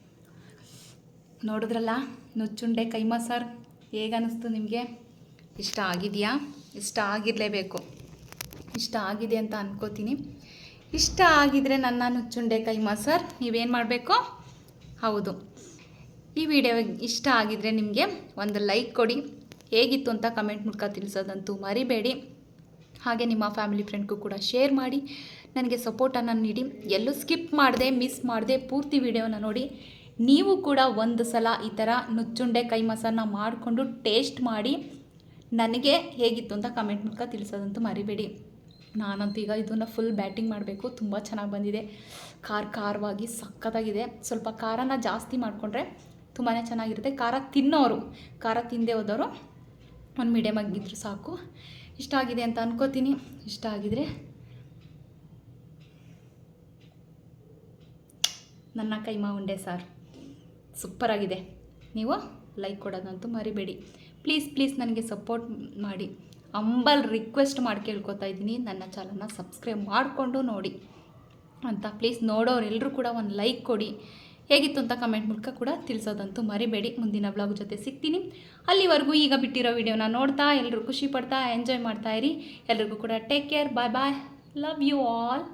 ನೋಡಿದ್ರಲ್ಲ, ನುಚ್ಚುಂಡೆ ಕೈಮಾ ಸರ್ ಹೇಗನ್ನಿಸ್ತು ನಿಮಗೆ? ಇಷ್ಟ ಆಗಿದೆಯಾ? ಇಷ್ಟ ಆಗಿರಲೇಬೇಕು. ಇಷ್ಟ ಆಗಿದೆ ಅಂತ ಅಂದ್ಕೋತೀನಿ ಇಷ್ಟ ಆಗಿದರೆ ನನ್ನ ನುಚ್ಚುಂಡೆ ಕೈಮಾ ಸರ್ ನೀವೇನು ಮಾಡಬೇಕು? ಹೌದು. ಈ ವಿಡಿಯೋ ಇಷ್ಟ ಆಗಿದರೆ ನಿಮಗೆ ಒಂದು ಲೈಕ್ ಕೊಡಿ. ಹೇಗಿತ್ತು ಅಂತ ಕಮೆಂಟ್ ಮೂಲಕ ತಿಳಿಸೋದಂತೂ ಮರಿಬೇಡಿ. ಹಾಗೆ ನಿಮ್ಮ ಫ್ಯಾಮಿಲಿ ಫ್ರೆಂಡ್ಗೂ ಕೂಡ ಶೇರ್ ಮಾಡಿ, ನನಗೆ ಸಪೋರ್ಟನ್ನು ನೀಡಿ. ಎಲ್ಲೂ ಸ್ಕಿಪ್ ಮಾಡದೆ, ಮಿಸ್ ಮಾಡದೆ ಪೂರ್ತಿ ವಿಡಿಯೋನ ನೋಡಿ. ನೀವು ಕೂಡ ಒಂದು ಸಲ ಈ ಥರ ನುಚ್ಚುಂಡೆ ಕೈ ಮಸಾನ ಮಾಡಿಕೊಂಡು ಟೇಸ್ಟ್ ಮಾಡಿ, ನನಗೆ ಹೇಗಿತ್ತು ಅಂತ ಕಮೆಂಟ್ ಮೂಲಕ ತಿಳಿಸೋದಂತೂ ಮರಿಬೇಡಿ. ನಾನಂತೂ ಈಗ ಇದನ್ನು ಫುಲ್ ಬ್ಯಾಟಿಂಗ್ ಮಾಡಬೇಕು. ತುಂಬ ಚೆನ್ನಾಗಿ ಬಂದಿದೆ. ಖಾರ ಖಾರವಾಗಿ ಸಕ್ಕತ್ತಾಗಿದೆ ಸ್ವಲ್ಪ ಖಾರನ ಜಾಸ್ತಿ ಮಾಡಿಕೊಂಡ್ರೆ ತುಂಬಾ ಚೆನ್ನಾಗಿರುತ್ತೆ. ಖಾರ ತಿನ್ನೋರು, ಖಾರ ತಿಂದೇ ಹೋದವರು ಒಂದು ಮೀಡಿಯಮ್ ಆಗಿದ್ರು ಸಾಕು. ಇಷ್ಟ ಆಗಿದೆ ಅಂತ ಅನ್ಕೋತೀನಿ. ಇಷ್ಟ ಆಗಿದರೆ ನನ್ನ ಕೈಮಾ ಉಂಡೆ ಸಾರ್. ಸೂಪರಾಗಿದೆ ನೀವು ಲೈಕ್ ಕೊಡೋದಂತೂ ಮರಿಬೇಡಿ. ಪ್ಲೀಸ್ ಪ್ಲೀಸ್ ನನಗೆ ಸಪೋರ್ಟ್ ಮಾಡಿ. ಅಂಬಲ್ ರಿಕ್ವೆಸ್ಟ್ ಮಾಡಿ ಕೇಳ್ಕೊತಾ ಇದ್ದೀನಿ. ನನ್ನ ಚಾನಲ್ನ ಸಬ್ಸ್ಕ್ರೈಬ್ ಮಾಡಿಕೊಂಡು ನೋಡಿ. ಅಂತ ಪ್ಲೀಸ್ ನೋಡೋರೆಲ್ಲರೂ ಕೂಡ ಒಂದು ಲೈಕ್ ಕೊಡಿ. ಹೇಗಿತ್ತು ಅಂತ ಕಮೆಂಟ್ ಮೂಲಕ ಕೂಡ ತಿಳಿಸೋದಂತೂ ಮರಿಬೇಡಿ. ಮುಂದಿನ ಬ್ಲಾಗ್ ಜೊತೆ ಸಿಗ್ತೀನಿ. ಅಲ್ಲಿವರೆಗೂ ಈಗ ಬಿಟ್ಟಿರೋ ವಿಡಿಯೋನ ನೋಡ್ತಾ ಎಲ್ಲರೂ ಖುಷಿ ಪಡ್ತಾ ಎಂಜಾಯ್ ಮಾಡ್ತಾ ಇರಿ. ಎಲ್ರಿಗೂ ಕೂಡ take care bye bye love you all